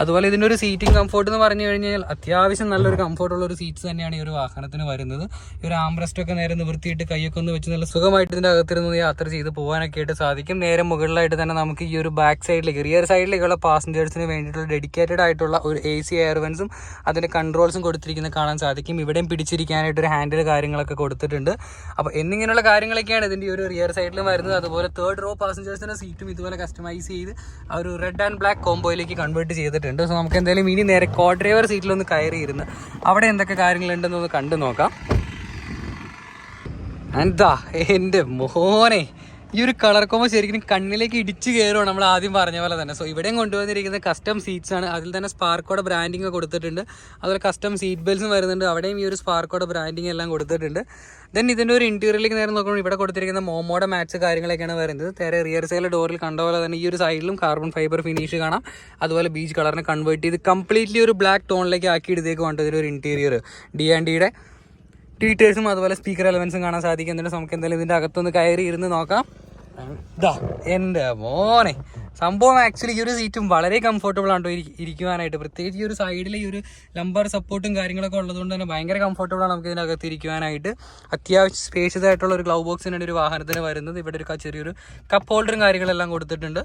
അതുപോലെ ഇതിന്റെ ഒരു സീറ്റിംഗ് കംഫോർട്ട് എന്ന് പറഞ്ഞു കഴിഞ്ഞാൽ അത്യാവശ്യം നല്ലൊരു കംഫോർട്ടുള്ള ഒരു സീറ്റ്സ് തന്നെയാണ് ഈ ഒരു വാഹനത്തിന് വരുന്നത്. ഈ ഒരു ആംബ്രസ്റ്റ് ഒക്കെ നേരെ നിവൃത്തിയിട്ട് കൈയൊക്കെ ഒന്ന് വെച്ച് നല്ല സുഖമായിട്ട് ഇതിന്റെ അകത്തിരുന്ന് യാത്ര ചെയ്ത് പോകാനൊക്കെ ആയിട്ട് സാധിക്കും. നേരെ മുകളിലായിട്ട് തന്നെ നമുക്ക് ഈ ഒരു ബാക്ക് സൈഡിലേക്ക് റിയർ സൈഡിലേക്കുള്ള പാസഞ്ചേഴ്സിന് വേണ്ടിയിട്ടുള്ള ഡെഡിക്കേറ്റഡ് ആയിട്ടുള്ള ഒരു എ സി എയർവൻസും അതിന്റെ കൺട്രോൾസും കൊടുത്തിരിക്കുന്നത് കാണാൻ സാധിക്കും. ഇവിടെയും പിടിച്ചിരിക്കാനായിട്ട് ഒരു ഹാൻഡിൽ കാര്യങ്ങളൊക്കെ കൊടുത്തിട്ടുണ്ട്. അപ്പോൾ എന്നിങ്ങനെയുള്ള കാര്യങ്ങളൊക്കെയാണ് ഇതിന്റെ ഒരു റിയർ സൈഡിലും വരുന്നത്. അതുപോലെ തേർഡ് റോ പാസഞ്ചേഴ്സിന്റെ സീറ്റും ഇതുപോലെ കസ്റ്റമൈസ് ചെയ്ത് ആ ഒരു റെഡ് ആൻഡ് ബ്ലാക്ക് കോംബോയിലേക്ക് കൺവേർട്ട് ചെയ്തിട്ടുണ്ട് സോ നമുക്ക് എന്തായാലും ഇനി നേരെ കോ ഡ്രൈവർ സീറ്റിലൊന്ന് കയറി ഇരുന്ന് അവിടെ എന്തൊക്കെ കാര്യങ്ങളുണ്ടെന്ന് കാര്യങ്ങളുണ്ടെന്നൊന്ന് കണ്ടു നോക്കാം. എന്താ? എന്റെ മോനെ. ഈ ഒരു കളർ കോമ്പോ ശരിക്കും കണ്ണിലേക്ക് ഇടിച്ചു കയറുവാണ് നമ്മൾ ആദ്യം പറഞ്ഞ പോലെ തന്നെ. സോ ഇവിടെയും കൊണ്ടുവന്നിരിക്കുന്നത് കസ്റ്റം സീറ്റ്സ് ആണ്. അതിൽ തന്നെ സ്പാർക്കോടെ ബ്രാൻഡിങ് കൊടുത്തിട്ടുണ്ട്. അതുപോലെ കസ്റ്റം സീറ്റ് ബെൽസും വരുന്നുണ്ട്. അവിടെയും ഈ ഒരു സ്പാർക്കോടെ ബ്രാൻഡിങ് എല്ലാം കൊടുത്തിട്ടുണ്ട്. ദെൻ ഇതിന്റെ ഒരു ഇന്റീരിയറിലേക്ക് നേരം നോക്കുമ്പോൾ ഇവിടെ കൊടുത്തിരിക്കുന്ന മോമോടെ മാറ്റ്സ് കാര്യങ്ങളൊക്കെയാണ് വരുന്നത്. നേരെ റിയർ സൈഡിലെ ഡോറിൽ കണ്ട പോലെ തന്നെ ഈ ഒരു സൈഡിലും കാർബൺ ഫൈബർ ഫിനിഷ് കാണാം. അതുപോലെ ബീച്ച് കളറിനെ കൺവേർട്ട് ചെയ്ത് കംപ്ലീറ്റ്ലി ഒരു ബ്ലാക്ക് ടോണിലേക്ക് ആക്കി എടുത്തേക്കുണ്ട് ഇതിലൊരു ഇന്റീരിയർ ഡി ആൻഡ് ഡിയുടെ ഡീറ്റെയിൽസും അതുപോലെ സ്പീക്കർ എലമെൻസും കാണാൻ സാധിക്കും എന്നിട്ട് നമുക്ക് എന്തായാലും ഇതിന്റെ അകത്തൊന്ന് കയറി ഇരുന്ന് നോക്കാം. ഇതാ എന്റെ മോനെ. സംഭവം ആക്ച്വലി ഈ ഒരു സീറ്റും വളരെ കംഫർട്ടബിൾ ആണ് ട്ടോ ഇരിക്കുവാനായിട്ട്. പ്രത്യേകിച്ച് ഈ ഒരു സൈഡിൽ ഈ ഒരു ലംബർ സപ്പോർട്ടും കാര്യങ്ങളൊക്കെ ഉള്ളതുകൊണ്ട് തന്നെ ഭയങ്കര കംഫർട്ടബിൾ ആണ് നമുക്ക് ഇതിനകത്ത് ഇരിക്കുവാനായിട്ട്. അത്യാവശ്യം സ്പേഷ്യസ് ആയിട്ടുള്ള ഒരു ഗ്ലൗ ബോക്സിനാണ് ഒരു വാഹനത്തിന് വരുന്നത്. ഇവിടെ ഒരു ചെറിയൊരു കപ്പ് ഹോൾഡറും കാര്യങ്ങളെല്ലാം കൊടുത്തിട്ടുണ്ട്.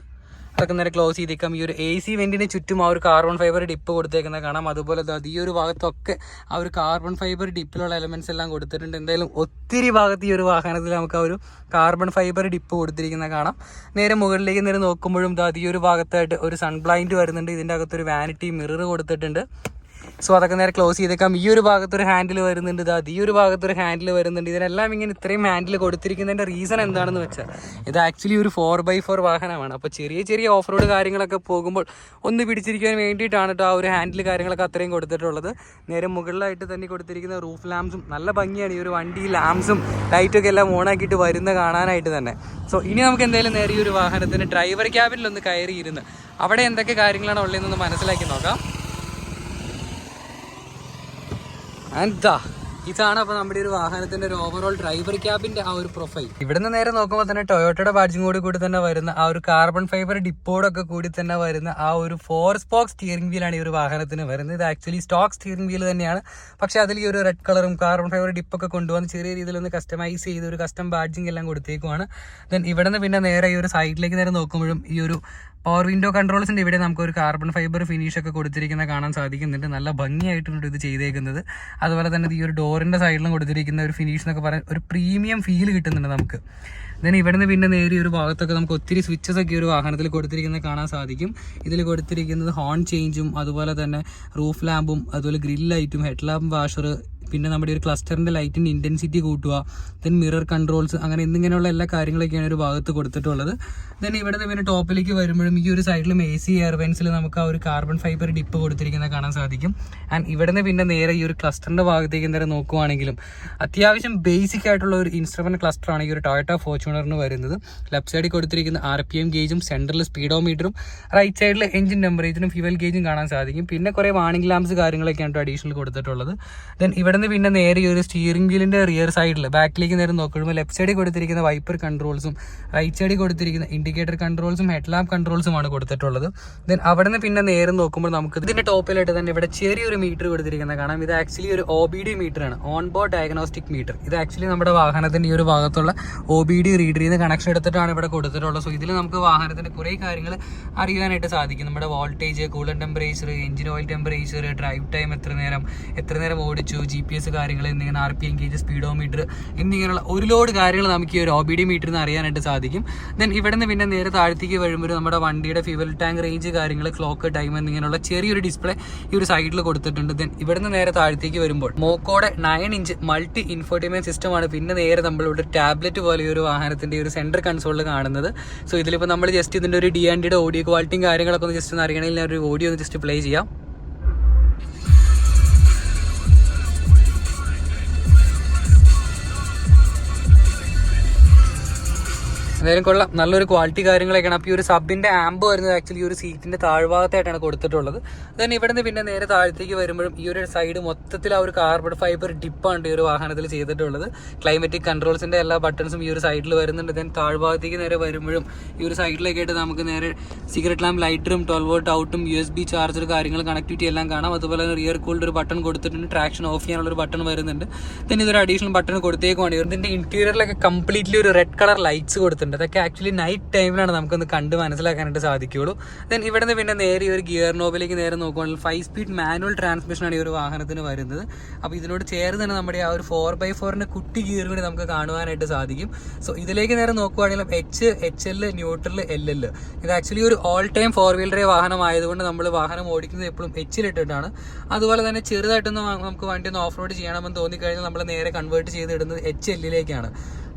അതൊക്കെ നേരെ ക്ലോസ് ചെയ്തേക്കാം. ഈ ഒരു എ സി വെന്റിന് ചുറ്റും ആ ഒരു കാർബൺ ഫൈബർ ഡിപ്പ് കൊടുത്തേക്കുന്നത് കാണാം. അതുപോലെ ഈ ഒരു ഭാഗത്തൊക്കെ ആ ഒരു കാർബൺ ഫൈബർ ഡിപ്പിലുള്ള എലമെന്റ്സ് എല്ലാം കൊടുത്തിട്ടുണ്ട്. എന്തായാലും ഒത്തിരി ഭാഗത്ത് ഈ ഒരു വാഹനത്തിൽ നമുക്ക് ആ ഒരു കാർബൺ ഫൈബർ ഡിപ്പ് കൊടുത്തിരിക്കുന്നത് കാണാം. നേരെ മുകളിലേക്ക് നേരെ നോക്കുമ്പോഴും ഈ ഒരു ഭാഗത്തായിട്ട് ഒരു സൺ ബ്ലൈൻഡ് വരുന്നുണ്ട്. ഇതിന്റെ അകത്തൊരു വാനിറ്റി മിറർ കൊടുത്തിട്ടുണ്ട്. സോ അതൊക്കെ നേരെ ക്ലോസ് ചെയ്തേക്കാം. ഈ ഒരു ഭാഗത്തൊരു ഹാൻഡിൽ വരുന്നുണ്ട് ഇതാ ഈ ഒരു ഭാഗത്തൊരു ഹാൻഡിൽ വരുന്നുണ്ട്. ഇതിനെല്ലാം ഇങ്ങനെ ഇത്രയും ഹാൻഡിൽ കൊടുത്തിരിക്കുന്നതിന്റെ റീസൺ എന്താണെന്ന് വെച്ചാൽ ഇത് ആക്ച്വലി ഒരു ഫോർ ബൈ ഫോർ വാഹനമാണ്. അപ്പോൾ ചെറിയ ചെറിയ ഓഫ് റോഡ് കാര്യങ്ങളൊക്കെ പോകുമ്പോൾ ഒന്ന് പിടിച്ചിരിക്കാൻ വേണ്ടിയിട്ടാണ് കേട്ടോ ആ ഒരു ഹാൻഡിൽ കാര്യങ്ങളൊക്കെ അത്രയും കൊടുത്തിട്ടുള്ളത്. നേരെ മുകളിലായിട്ട് തന്നെ കൊടുത്തിരിക്കുന്ന റൂഫ് ലാംസും നല്ല ഭംഗിയാണ്. ഈ ഒരു വണ്ടി ലാംസും ലൈറ്റൊക്കെ എല്ലാം ഓണാക്കിയിട്ട് വരുന്ന കാണാനായിട്ട് തന്നെ. സോ ഇനി നമുക്ക് എന്തായാലും നേരെ ഈ ഒരു വാഹനത്തിന് ഡ്രൈവർ ക്യാബിനിൽ ഒന്ന് കയറി ഇരുന്ന് അവിടെ എന്തൊക്കെ കാര്യങ്ങളാണ് ഉള്ളതെന്നൊന്ന് മനസ്സിലാക്കി നോക്കാം. എന്താ ഇതാണ് അപ്പോൾ നമ്മുടെ ഒരു വാഹനത്തിന്റെ ഒരു ഓവറോൾ ഡ്രൈവർ ക്യാബിന്റെ ആ ഒരു പ്രൊഫൈൽ ഇവിടുന്ന് നേരെ നോക്കുമ്പോൾ തന്നെ ടൊയോട്ടയുടെ ബാഡ്ജിങ് കൂടി കൂടി തന്നെ വരുന്ന ആ ഒരു കാർബൺ ഫൈബർ ഡിപ്പോടൊക്കെ കൂടി തന്നെ വരുന്ന ആ ഒരു ഫോർ സ്പോക്ക് സ്റ്റിയറിംഗ് വീലാണ് ഈ ഒരു വാഹനത്തിന് വരുന്നത്. ഇത് ആക്ച്വലി സ്റ്റോക്ക് സ്റ്റിയറിംഗ് വീൽ തന്നെയാണ്. പക്ഷെ അതിൽ ഈ ഒരു റെഡ് കളറും കാർബൺ ഫൈബർ ഡിപ്പൊക്കെ കൊണ്ടുവന്ന് ചെറിയ രീതിയിൽ ഒന്ന് കസ്റ്റമൈസ് ചെയ്ത് ഒരു കസ്റ്റം ബാഡ്ജിങ് എല്ലാം കൊടുത്തേക്കുവാണ്. ദെൻ ഇവിടെ നിന്ന് പിന്നെ നേരെ ഈ ഒരു സൈഡിലേക്ക് നേരെ നോക്കുമ്പോഴും ഈ ഒരു പവർ വിൻഡോ കൺട്രോൾസിന്റെ ഇവിടെ നമുക്ക് ഒരു കാർബൺ ഫൈബർ ഫിനിഷ് ഒക്കെ കൊടുത്തിരിക്കുന്ന കാണാൻ സാധിക്കുന്നുണ്ട്. നല്ല ഭംഗിയായിട്ടുണ്ട് ഇത് ചെയ്തേക്കുന്നത്. അതുപോലെ തന്നെ ഈ ഒരു ഡോറിന്റെ സൈഡിലും കൊടുത്തിരിക്കുന്ന ഒരു ഫിനിഷ് എന്നൊക്കെ പറയാൻ ഒരു പ്രീമിയം ഫീൽ കിട്ടുന്നുണ്ട് നമുക്ക്. ദെൻ ഇവിടുന്ന് പിന്നെ നേരെ ഒരു ഭാഗത്തൊക്കെ നമുക്ക് ഒത്തിരി സ്വിച്ചസ് ഒക്കെ ഒരു വാഹനത്തിൽ കൊടുത്തിരിക്കുന്നത് കാണാൻ സാധിക്കും. ഇതിൽ കൊടുത്തിരിക്കുന്നത് ഹോൺ ചേഞ്ചും അതുപോലെ തന്നെ റൂഫ് ലാമ്പും അതുപോലെ ഗ്രിൽ ലൈറ്റും ഹെഡ് ലാമ്പ് വാഷർ പിന്നെ നമ്മുടെ ഒരു ക്ലസ്റ്ററിന്റെ ലൈറ്റിന്റെ ഇന്റൻസിറ്റി കൂട്ടുക ദെൻ മിറർ കൺട്രോൾസ് അങ്ങനെ എന്നിങ്ങനെയുള്ള എല്ലാ കാര്യങ്ങളൊക്കെയാണ് ഒരു ഭാഗത്ത് കൊടുത്തിട്ടുള്ളത്. ദെൻ ഇവിടെ നിന്ന് പിന്നെ ടോപ്പിലേക്ക് വരുമ്പോഴും ഈ ഒരു സൈഡിലും എ സി എയർവെൻസിൽ നമുക്ക് ആ ഒരു കാർബൺ ഫൈബർ ഡിപ്പ് കൊടുത്തിരിക്കുന്നത് കാണാൻ സാധിക്കും. ആൻഡ് ഇവിടെ നിന്ന് പിന്നെ നേരെ ഈ ഒരു ക്ലസ്റ്ററിന്റെ ഭാഗത്തേക്ക് നേരെ നോക്കുവാണെങ്കിലും അത്യാവശ്യം ബേസിക് ആയിട്ടുള്ള ഒരു ഇൻസ്ട്രുമെന്റ് ക്ലസ്റ്ററാണ് ഈ ഒരു ടൊയോട്ട ഫോർച്യൂണറിന് വരുന്നത്. ലെഫ്റ്റ് സൈഡിൽ കൊടുത്തിരിക്കുന്ന ആർ പി എം ഗേജും സെന്ററിൽ സ്പീഡോമീറ്ററും റൈറ്റ് സൈഡിൽ എഞ്ചിൻ ടെമ്പറേച്ചറും ഫ്യൂവൽ ഗേജും കാണാൻ സാധിക്കും. പിന്നെ കുറേ വാണിംഗ് ലാംപ്സ് കാര്യങ്ങളൊക്കെയാണ് അഡീഷണൽ കൊടുത്തിട്ടുള്ളത്. ദെൻ ഇവിടെ നിന്ന് പിന്നെ നേരെ ഈ ഒരു സ്റ്റിയറിംഗ് വീലിന്റെ റിയർ സൈഡിൽ ബാക്കിലേക്ക് നേരെ നോക്കുമ്പോൾ ലെഫ്റ്റ് സൈഡിൽ കൊടുത്തിരിക്കുന്ന വൈപ്പർ കൺട്രോൾസും റൈറ്റ് സൈഡിൽ കൊടുത്തിരിക്കുന്ന ഇൻഡിക്കേറ്റർ കൺട്രോൾസും ഹെഡ് ലാമ്പ് കൺട്രോൾസുമാണ് കൊടുത്തിട്ടുള്ളത്. ദെൻ അവിടെ നിന്ന് പിന്നെ നേരെ നോക്കുമ്പോൾ നമുക്ക് ഇതിന്റെ ടോപ്പിലായിട്ട് തന്നെ ഇവിടെ ചെറിയൊരു മീറ്റർ കൊടുത്തിരിക്കുന്നത് കാണാം. ഇത് ആക്ച്വലി ഒരു ഒ ബി ഡി മീറ്റർ ആണ്. ഓൺ ബോർഡ് ഡയഗ്നോസ്റ്റിക് മീറ്റർ ഇത് ആക്ച്വലി നമ്മുടെ വാഹനത്തിന്റെ ഈ ഒരു ഭാഗത്തുള്ള ഒ ബി ഡി റീഡറിൽ നിന്ന് കണക്ഷൻ എടുത്തിട്ടാണ് ഇവിടെ കൊടുത്തിട്ടുള്ളത്. സോ ഇതിൽ നമുക്ക് വാഹനത്തിന്റെ കുറേ കാര്യങ്ങൾ അറിയാനായിട്ട് സാധിക്കും. നമ്മുടെ voltage cooler temperature engine oil temperature drive time എത്ര നേരം എത്ര നേരം ഓടിച്ചു ജി പി എസ് കാര്യങ്ങൾ എന്നിങ്ങനെ R P M gauge speedometer എന്നിങ്ങനെയുള്ള ഒരു ലോഡ് കാര്യങ്ങൾ നമുക്ക് ഈ ഒരു ഒ ബി ഡി മീറ്ററിൽ നിന്ന് അറിയാനായിട്ട് സാധിക്കും. ദെൻ ഇവിടെ നിന്ന് പിന്നെ നേരെ താഴത്തേക്ക് വരുമ്പോൾ നമ്മുടെ വണ്ടിയുടെ ഫ്യൂവൽ ടാങ്ക് റേഞ്ച് കാര്യങ്ങൾ ക്ലോക്ക് ടൈം എന്നിങ്ങനെയുള്ള ചെറിയൊരു ഡിസ്പ്ലേ ഈ ഒരു സൈഡിൽ കൊടുത്തിട്ടുണ്ട്. ദെൻ ഇവിടെ നിന്ന് നേരെ താഴത്തേക്ക് വരുമ്പോൾ മോക്കോടെ nine inch multi infotainment system ആണ് പിന്നെ നേരെ നമ്മൾ ഇവിടെ ടാബ്ലറ്റ് പോലെ ഒരു വാഹനത്തിന്റെ ഒരു സെന്റർ കൺസോളിൽ കാണുന്നത്. സോ ഇതിലിപ്പോൾ നമ്മൾ ജസ്റ്റ് ഇതിന്റെ ഒരു ഡി ആൻഡിയുടെ ഓഡിയോ ക്വാളിറ്റിയും കാര്യങ്ങളൊക്കെ ഒന്ന് ജസ്റ്റ് ഒന്ന് അറിയണമെങ്കിൽ ഞാൻ ഒരു ഓഡിയോ ഒന്ന് ജസ്റ്റ് പ്ലേ ചെയ്യാം. എന്തായാലും കൊള്ളാം. നല്ലൊരു ക്വാളിറ്റി കാര്യങ്ങളൊക്കെയാണ്. അപ്പോൾ ഈ ഒരു സബിന്റെ ആംബ് വരുന്നത് ആക്ച്വലി ഒരു സീറ്റിന്റെ താഴ്ഭാഗത്തായിട്ടാണ് കൊടുത്തിട്ടുള്ളത്. അതന്നെ ഇവിടെ നിന്ന് പിന്നെ നേരെ താഴത്തേക്ക് വരുമ്പോഴും ഈ ഒരു സൈഡ് മൊത്തത്തിൽ ആ ഒരു കാർബൺ ഫൈബർ ഡിപ്പാണ് ഈ ഒരു വാഹനത്തിൽ ചെയ്തിട്ടുള്ളത്. ക്ലൈമറ്റിക് കൺട്രോൾസിന്റെ എല്ലാ ബട്ടൺസും ഈ ഒരു സൈഡിൽ വരുന്നുണ്ട്. ദെൻ താഴ്ഭാഗത്തേക്ക് നേരെ വരുമ്പോഴും ഈ ഒരു സൈഡിലേക്കായിട്ട് നമുക്ക് നേരെ സിഗരറ്റ് ലാമ്പ് ലൈറ്ററും ട്വൽവ് വോട്ട് ഔട്ടും യു എസ് ബി ചാർജർ കാര്യങ്ങൾ കണക്ടിവിറ്റി എല്ലാം കാണാം. അതുപോലെ തന്നെ റിയർ കൂൾഡ് ഒരു ബട്ടൺ കൊടുത്തിട്ടുണ്ട്. ട്രാക്ഷൻ ഓഫ് ചെയ്യാനുള്ള ഒരു ബട്ടൺ വരുന്നുണ്ട്. ദെൻ ഇതൊരു അഡീഷണൽ ബട്ടൺ കൊടുത്തേക്കുവാണ്. ഇതിന്റെ ഇന്റീരിയറിലൊക്കെ കംപ്ലീറ്റ്ലി ഒരു റെഡ് കളർ ലൈറ്റ്സ് കൊടുത്തിട്ടുണ്ട്. അതൊക്കെ ആക്ച്വലി നൈറ്റ് ടൈമിലാണ് നമുക്കൊന്ന് കണ്ട് മനസ്സിലാക്കാനായിട്ട് സാധിക്കുകയുള്ളൂ. ദെൻ ഇവിടെ നിന്ന് പിന്നെ നേരെ ഒരു ഗിയർ നോബിലേക്ക് നേരെ നോക്കുകയാണെങ്കിൽ ഫൈവ് സ്പീഡ് മാനുവൽ ട്രാൻസ്മിഷനാണ് ഈ ഒരു വാഹനത്തിന് വരുന്നത്. അപ്പോൾ ഇതിനോട് ചേർന്ന് തന്നെ നമ്മുടെ ആ ഒരു ഫോർ ബൈ ഫോറിന്റെ കുട്ടി ഗിയർ കൂടി നമുക്ക് കാണുവാനായിട്ട് സാധിക്കും. സോ ഇതിലേക്ക് നേരെ നോക്കുവാണെങ്കിലും H H L neutral L L ഇത് ആക്ച്വലി ഒരു ഓൾ ടൈം ഫോർ വീലർ വാഹനമായതുകൊണ്ട് നമ്മൾ വാഹനം ഓടിക്കുന്നത് എപ്പോഴും എച്ചിലിട്ടിട്ടാണ് അതുപോലെ തന്നെ ചെറുതായിട്ടൊന്ന് നമുക്ക് വണ്ടി ഒന്ന് ഓഫ് റോഡ് ചെയ്യണമെന്ന് തോന്നിക്കഴിഞ്ഞാൽ നമ്മൾ നേരെ കൺവേർട്ട് ചെയ്ത് ഇടുന്നത് എച്ച് എല്ലിലേക്കാണ്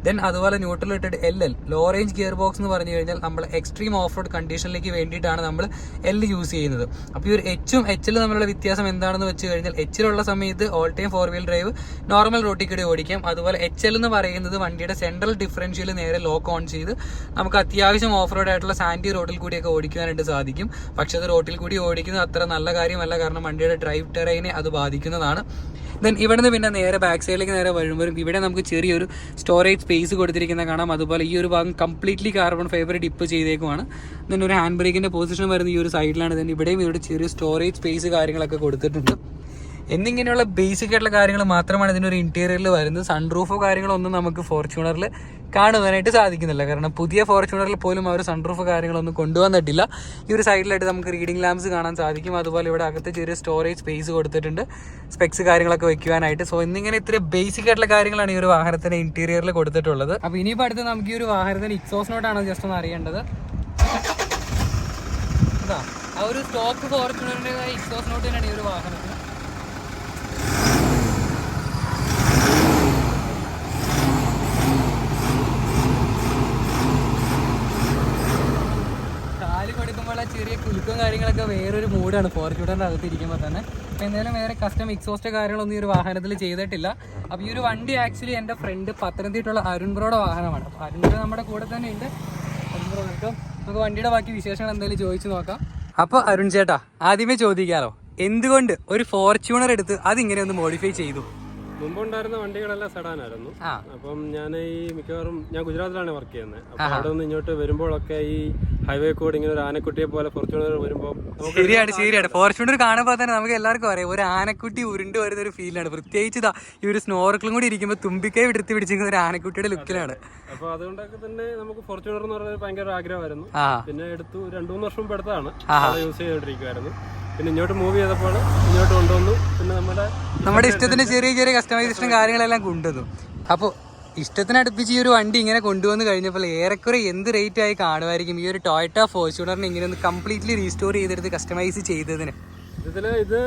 ദെൻ അതുപോലെ ന്യൂട്രൽ ഇട്ടിട്ട് L L low range gearbox എന്ന് പറഞ്ഞു കഴിഞ്ഞാൽ നമ്മൾ എക്സ്ട്രീം ഓഫ് റോഡ് കണ്ടീഷനിലേക്ക് വേണ്ടിയിട്ടാണ് നമ്മൾ എൽ യൂസ് ചെയ്യുന്നത്. അപ്പോൾ ഈ ഒരു എച്ചും എച്ചിലും തമ്മിലുള്ള വ്യത്യാസം എന്താണെന്ന് വെച്ച് കഴിഞ്ഞാൽ എച്ചിലുള്ള സമയത്ത് all time four wheel drive normal റോട്ടിൽ കൂടി ഓടിക്കാം. അതുപോലെ എച്ച് എൽ എന്ന് പറയുന്നത് വണ്ടിയുടെ സെൻട്രൽ ഡിഫറൻഷ്യൽ നേരെ ലോക്ക് ഓൺ ചെയ്ത് നമുക്ക് അത്യാവശ്യം ഓഫ് റോഡ് ആയിട്ടുള്ള സാൻഡി റോഡിൽ കൂടിയൊക്കെ ഓടിക്കുവാനായിട്ട് സാധിക്കും. പക്ഷേ അത് റോട്ടിൽ കൂടി ഓടിക്കുന്നത് അത്ര നല്ല കാര്യമല്ല. കാരണം വണ്ടിയുടെ ഡ്രൈവ് ടെറൈനെ അത് ബാധിക്കുന്നതാണ്. ദെൻ ഇവിടുന്ന് പിന്നെ നേരെ ബാക്ക് സൈഡിലേക്ക് നേരെ വരുമ്പോഴും ഇവിടെ നമുക്ക് ചെറിയൊരു സ്റ്റോറേജ് സ്പേസ് കൊടുത്തിരിക്കുന്ന കാണാം. അതുപോലെ ഈ ഒരു ഭാഗം കംപ്ലീറ്റ്ലി കാർബൺ ഫൈബർ ഡിപ്പ് ചെയ്തേക്കുമാണ് ദെൻ ഒരു ഹാൻഡ് ബ്രേക്കിന്റെ പൊസിഷൻ വരുന്ന ഈ ഒരു സൈഡിലാണ് ദെൻ ഇവിടെയും ഇവിടെ ചെറിയ സ്റ്റോറേജ് സ്പേസ് കാര്യങ്ങളൊക്കെ കൊടുത്തിട്ടുണ്ട്. എന്നിങ്ങനെയുള്ള ബേസിക് ആയിട്ടുള്ള കാര്യങ്ങൾ മാത്രമാണ് ഇതിന്റെ ഒരു ഇന്റീരിയറിൽ വരുന്നത്. സൺറൂഫോ കാര്യങ്ങളോ ഒന്നും നമുക്ക് ഫോർച്യൂണറിൽ കാണുവാനായിട്ട് സാധിക്കുന്നില്ല. കാരണം പുതിയ ഫോർച്യൂണറിൽ പോലും അവർ സൺറൂഫ് കാര്യങ്ങളൊന്നും കൊണ്ടുവന്നിട്ടില്ല. ഈ ഒരു സൈഡിലായിട്ട് നമുക്ക് റീഡിംഗ് ലാംസ് കാണാൻ സാധിക്കും. അതുപോലെ ഇവിടെ അകത്ത് ചെറിയ സ്റ്റോറേജ് സ്പേസ് കൊടുത്തിട്ടുണ്ട്. സ്പെക്സ് കാര്യങ്ങളൊക്കെ വെക്കുവാനായിട്ട്. സോ എന്നിങ്ങനെ ഇത്ര ബേസിക് ആയിട്ടുള്ള കാര്യങ്ങളാണ് ഈ ഒരു വാഹനത്തിന്റെ ഇന്റീരിയറിൽ കൊടുത്തിട്ടുള്ളത്. അപ്പോൾ ഇനിയിപ്പോൾ അടുത്ത് നമുക്ക് ഈ ഒരു വാഹനത്തിന്റെ ഇക്സോസ് നോട്ടാണ് ജസ്റ്റ് ഒന്ന് അറിയേണ്ടത്? ആ ഒരു സ്റ്റോക്ക് ഫോർച്യൂണറിന്റെ എക്സോസ് നോട്ട് തന്നെയാണ് ഈ ഒരു വാഹനത്തിന്. കാൽ ആ ചെറിയ കുലുക്കും കാര്യങ്ങളൊക്കെ വേറൊരു മൂഡാണ്. ഫോർച്യൂണറിന്റെ അകത്ത് ഇരിക്കുമ്പോൾ തന്നെ. അപ്പോൾ എന്തായാലും വേറെ കസ്റ്റം എക്സോസ്റ്റ് കാര്യങ്ങളൊന്നും ഈ ഒരു വാഹനത്തിൽ ചെയ്തിട്ടില്ല. അപ്പോൾ ഈ ഒരു വണ്ടി ആക്ച്വലി എന്റെ ഫ്രണ്ട് പത്തനംതിട്ടുള്ള അരുൺ ബ്രോയുടെ വാഹനമാണ്. അപ്പോൾ അരുൺ ബ്രോ നമ്മുടെ കൂടെ തന്നെ ഉണ്ട്. അരുൺ ബ്രോ വെൽക്കം നമുക്ക് വണ്ടിയുടെ ബാക്കി വിശേഷങ്ങൾ എന്തായാലും ചോദിച്ചു നോക്കാം. അപ്പോൾ അരുൺ ചേട്ടാ ആദ്യമേ ചോദിക്കാമോ എന്തുകൊണ്ട് ഒരു ഫോർച്യൂണർ എടുത്ത് അതിങ്ങനെ ഒന്ന് മോഡിഫൈ ചെയ്തു? മുമ്പുണ്ടായിരുന്ന വണ്ടികളെല്ലാം സെഡാനായിരുന്നു അപ്പം ഞാൻ ഈ മിക്കവാറും ഞാൻ ഗുജറാത്തിലാണ് വർക്ക് ചെയ്യുന്നത്. അപ്പോൾ അവിടെ നിന്ന് ഇങ്ങോട്ട് വരുമ്പോഴൊക്കെ ഈ ഹൈവേ കൂടെ ഇങ്ങനെ ഒരു ആനക്കുട്ടിയെ പോലെ ഫോർച്യൂണർ വരുമ്പോൾ ശരിയാണ് ശരിയാണ്. ഫോർച്യൂണർ കാണുമ്പോൾ തന്നെ നമുക്ക് എല്ലാവർക്കും അറിയാം. ഒരു ആനക്കുട്ടി ഉരുണ്ട് വരുന്ന ഒരു ഫീലാണ് പ്രത്യേകിച്ച് ഇതാ ഈ ഒരു സ്നോർക്കിളും കൂടി ഇരിക്കുമ്പോൾ തുമ്പിക്കൈ എടുത്ത് പിടിച്ചിരിക്കുന്ന ഒരു ആനക്കുട്ടിയുടെ ലുക്കിലാണ് അപ്പൊ അതുകൊണ്ടൊക്കെ തന്നെ നമുക്ക് ഫോർച്യൂണർ എന്ന് പറയുന്നത് ഭയങ്കര ആഗ്രഹമായിരുന്നു. പിന്നെ എടുത്തു രണ്ടു മൂന്ന് വർഷം മുമ്പ് എടുത്താണ് യൂസ് ചെയ്തോണ്ടിരിക്കുവായിരുന്നു പിന്നെ ഇങ്ങോട്ട് മൂവ് ചെയ്തപ്പോൾ ഇങ്ങോട്ട് കൊണ്ടുവന്നു. പിന്നെ നമ്മുടെ നമ്മുടെ ഇഷ്ടത്തിന് ചെറിയ ചെറിയ കസ്റ്റമൈസേഷൻ കാര്യങ്ങളെല്ലാം കൊണ്ടുവന്നു. അപ്പോൾ ഇഷ്ടത്തിന് അടുപ്പിച്ച് ഈ ഒരു വണ്ടി ഇങ്ങനെ കൊണ്ടുവന്ന് കഴിഞ്ഞപ്പോൾ ഏറെക്കുറെ എന്ത് റേറ്റ് ആയി കാണുമായിരിക്കും? ഈ ഒരു ടൊയറ്റ ഫോർച്യൂണറിനെ ഇങ്ങനെ ഒന്ന് കംപ്ലീറ്റ്ലി റീസ്റ്റോർ ചെയ്തെടുത്ത് കസ്റ്റമൈസ് ചെയ്തതിന്. ഇതിൽ ഇത്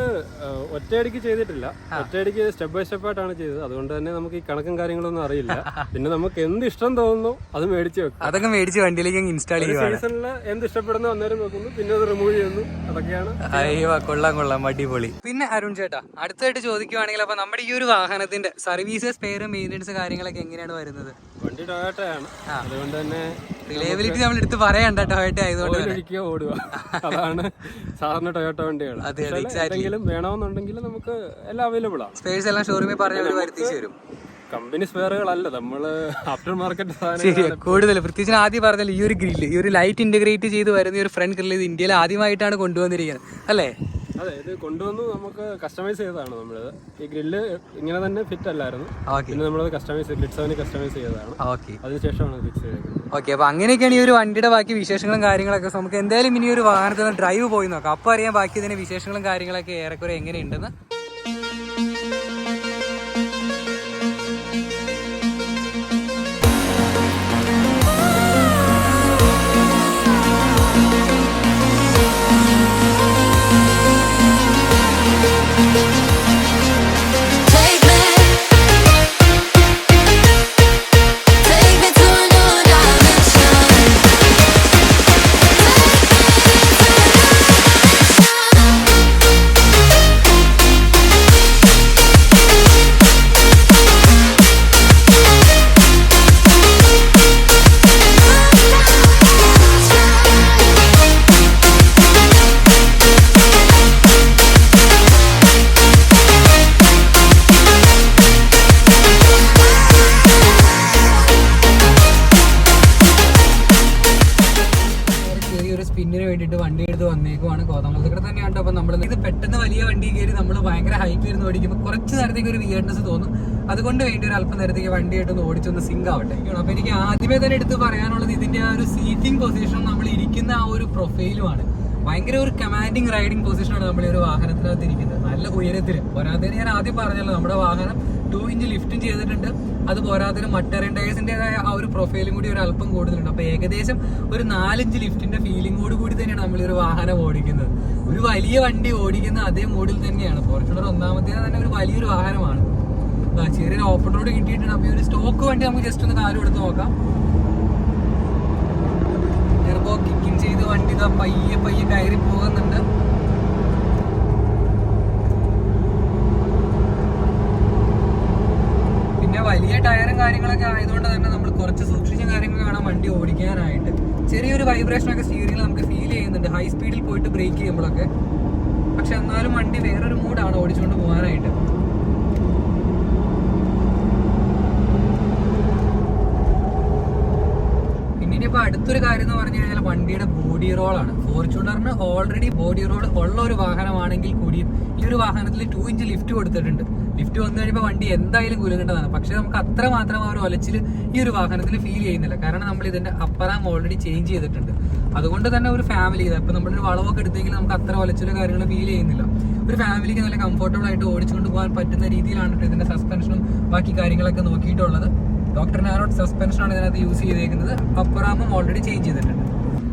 ഒറ്റയടിക്ക് ചെയ്തിട്ടില്ല. ഒറ്റയടിക്ക് സ്റ്റെപ്പ് ബൈ സ്റ്റെപ്പ് ആയിട്ടാണ് ചെയ്തത്. അതുകൊണ്ട് തന്നെ നമുക്ക് ഈ കണക്കും കാര്യങ്ങളൊന്നും അറിയില്ല. പിന്നെ നമുക്ക് എന്ത് ഇഷ്ടം തോന്നുന്നു അത് മേടിച്ച് വെക്കും. അതൊക്കെ മേടിച്ച് വണ്ടിയിലേക്ക് ഇൻസ്റ്റാൾ ചെയ്യുക സീസണിൽ എന്ത് ഇഷ്ടപ്പെടുന്നു അന്നേരം നോക്കുന്നു. പിന്നെ അത് റിമൂവ് ചെയ്യുന്നു. അതൊക്കെയാണ്. അയ്യോ കൊള്ളാം കൊള്ളാം. അടിപൊളി. പിന്നെ അരുൺ ചേട്ടാ അടുത്തായിട്ട് ചോദിക്കുവാണെങ്കിൽ അപ്പൊ നമ്മുടെ ഈ ഒരു വാഹനത്തിന്റെ സർവീസസ് സ്പെയർ മെയിന്റെനൻസ് കാര്യങ്ങളൊക്കെ എങ്ങനെയാണ് വരുന്നത്? വണ്ടി ടൊയോട്ടയാണ്. അതുകൊണ്ട് തന്നെ റിലയബിലിറ്റി നമ്മൾ എടുത്ത് പറയണ്ട ടൊയോട്ട ആയതുകൊണ്ട് ഒഴിക്കുക ഓടുക. അതാണ് സാധാരണ ടൊയോട്ട വണ്ടികൾ. എന്തെങ്കിലും വേണമെന്നുണ്ടെങ്കിൽ നമുക്ക് എല്ലാം അവൈലബിൾ ആണ് സ്പേസ് എല്ലാം ഷോറൂമിൽ പറഞ്ഞ വരും വരുത്തിച്ച് കമ്പനി സ്പെയറുകളല്ല നമ്മൾ ആഫ്റ്റർ മാർക്കറ്റ് കൂടുതൽ പ്രത്യേകിച്ച് ആദ്യം പറഞ്ഞാൽ ഈ ഒരു ഗ്രില്ല് ഈ ഒരു ലൈറ്റ് ഇന്റഗ്രേറ്റ് ചെയ്ത് വരുന്ന ഒരു ഫ്രണ്ട് ഗ്രില്ല് ഇത് ഇന്ത്യയിൽ ആദ്യമായിട്ടാണ് കൊണ്ടുവന്നിരിക്കുന്നത് അല്ലേ? അതെ ഇത് കൊണ്ടുവന്നു നമുക്ക് കസ്റ്റമൈസ് ചെയ്തതാണ് നമ്മളിത് ഈ ഗ്രില്ല് ഇങ്ങനെ തന്നെ ഫിറ്റ് അല്ലായിരുന്നു. പിന്നെ നമ്മളത് കസ്റ്റമൈസ് ഗ്രിഡ് സെവന് കസ്റ്റമൈസ് ചെയ്തതാണ്. അതിനുശേഷമാണ് ഫിക്സ് ചെയ്തേക്കുന്നത്. ഓക്കെ അപ്പൊ അങ്ങനെയൊക്കെയാണ് ഈ ഒരു വണ്ടിയുടെ ബാക്കി വിശേഷങ്ങളും കാര്യങ്ങളൊക്കെ. നമുക്ക് എന്തായാലും ഇനി ഒരു വാഹനത്തിൽ ഡ്രൈവ് പോയി നോക്കാം. അപ്പൊ അറിയാം ബാക്കി ഇതിന്റെ വിശേഷങ്ങളും കാര്യങ്ങളൊക്കെ ഏറെക്കുറെ എങ്ങനെയുണ്ടെന്ന്. ഇത് പെട്ടെന്ന് വലിയ വണ്ടി കയറി നമ്മൾ ഭയങ്കര ഹൈറ്റിൽ ഇരുന്ന് ഓടിക്കുമ്പോൾ കുറച്ച് നേരത്തേക്ക് ഒരു വിയർനെസ് തോന്നും. അതുകൊണ്ട് വേണ്ടി ഒരു അല്പം നേരത്തേക്ക് വണ്ടിയായിട്ട് ഒന്ന് ഓടിച്ചൊന്ന് സിങ്ക് ആവട്ടെ. അപ്പൊ എനിക്ക് ആദ്യമേ തന്നെ എടുത്ത് പറയാനുള്ളത് ഇതിന്റെ ആ ഒരു സീറ്റിംഗ് പൊസിഷൻ നമ്മൾ ഇരിക്കുന്ന ആ ഒരു പ്രൊഫൈലുമാണ് ഭയങ്കര ഒരു കമാൻഡിങ് റൈഡിംഗ് പൊസിഷനാണ് നമ്മൾ ഈ ഒരു വാഹനത്തിനകത്ത് ഇരിക്കുന്നത്. നല്ല ഉയരത്തിൽ പോരാത്തതിന് ഞാൻ ആദ്യം പറഞ്ഞല്ലോ നമ്മുടെ വാഹനം ടു ഇഞ്ച് ലിഫ്റ്റും ചെയ്തിട്ടുണ്ട്. അത് പോരാത്തതിന് മട്ടറിൻ ടയേഴ്സിന്റെതായ ആ ഒരു പ്രൊഫൈലും കൂടി ഒരു അല്പം കൂടുതലുണ്ട്. അപ്പോൾ ഏകദേശം ഒരു നാലഞ്ച് ലിഫ്റ്റിന്റെ ഫീലിംഗോട് കൂടി തന്നെയാണ് നമ്മൾ ഒരു വാഹനം ഓടിക്കുന്നത്. ഒരു വലിയ വണ്ടി ഓടിക്കുന്ന അതേ മോഡിൽ തന്നെയാണ്. ഫോർച്യൂണർ ഒന്നാമത്തേത് തന്നെ ഒരു വലിയൊരു വാഹനമാണ്. ചെറിയൊരു ഓപ്പൺ റോഡ് കിട്ടിയിട്ടുണ്ട്. അപ്പോൾ ഈ ഒരു സ്റ്റോക്ക് വണ്ടി നമുക്ക് ജസ്റ്റ് ഒന്ന് കാലം എടുത്ത് നോക്കാം. ചെറുപ്പോ കിക്കിങ് ചെയ്ത് വണ്ടി ഇതാ പയ്യെ പയ്യെ കയറി പോകുന്നുണ്ട് പിന്നെ വലിയ കാര്യങ്ങളൊക്കെ ആയതുകൊണ്ട് തന്നെ നമ്മൾ കുറച്ച് സൂക്ഷിച്ച കാര്യങ്ങൾ വേണം വണ്ടി ഓടിക്കാനായിട്ട്. ചെറിയൊരു വൈബ്രേഷൻ ഒക്കെ സ്റ്റീറിംഗിൽ നമുക്ക് ഫീൽ ചെയ്യുന്നുണ്ട്. ഹൈ സ്പീഡിൽ പോയിട്ട് ബ്രേക്ക് ചെയ്യുമ്പോഴൊക്കെ പക്ഷെ എന്നാലും വണ്ടി വേറൊരു മൂഡാണ് ഓടിച്ചുകൊണ്ട് പോകാനായിട്ട്. ഇനിയിപ്പോൾ ഇനിയിപ്പോ അടുത്തൊരു കാര്യം എന്ന് പറഞ്ഞു കഴിഞ്ഞാൽ വണ്ടിയുടെ ബോഡി റോളാണ് ഫോർച്യൂണറിന് ഓൾറെഡി ബോഡി റോൾ ഉള്ള ഒരു വാഹനമാണെങ്കിൽ കൂടിയും ഈ ഒരു വാഹനത്തിൽ ടു ഇഞ്ച് ലിഫ്റ്റ് കൊടുത്തിട്ടുണ്ട്. ലിഫ്റ്റ് വന്നു കഴിയുമ്പോൾ വണ്ടി എന്തായാലും കുലുങ്ങേണ്ടതാണ്. പക്ഷെ നമുക്ക് അത്ര മാത്രം ആ ഒരു ഒലച്ചിൽ ഈ ഒരു വാഹനത്തിൽ ഫീൽ ചെയ്യുന്നില്ല. കാരണം നമ്മൾ ഇതിന്റെ അപ്പറാം ഓൾറെഡി ചേഞ്ച് ചെയ്തിട്ടുണ്ട്. അതുകൊണ്ട് തന്നെ ഒരു ഫാമിലി ഇത് അപ്പം നമ്മളൊരു വളവൊക്കെ എടുത്തെങ്കിൽ നമുക്ക് അത്ര ഒലച്ചിലോ കാര്യങ്ങൾ ഫീൽ ചെയ്യുന്നില്ല. ഒരു ഫാമിലിക്ക് നല്ല കംഫർട്ടബിൾ ആയിട്ട് ഓടിച്ചുകൊണ്ട് പോകാൻ പറ്റുന്ന രീതിയിലാണ് ഇതിന്റെ സസ്പെൻഷനും ബാക്കി കാര്യങ്ങളൊക്കെ നോക്കിയിട്ടുള്ളത്. ഡോക്ടർ നാരോട്ട് സസ്പെൻഷനാണ് ഇതിനകത്ത് യൂസ് ചെയ്തേക്കുന്നത്. അപ്പറാമും ഓൾറെഡി ചേഞ്ച് ചെയ്തിട്ടുണ്ട്.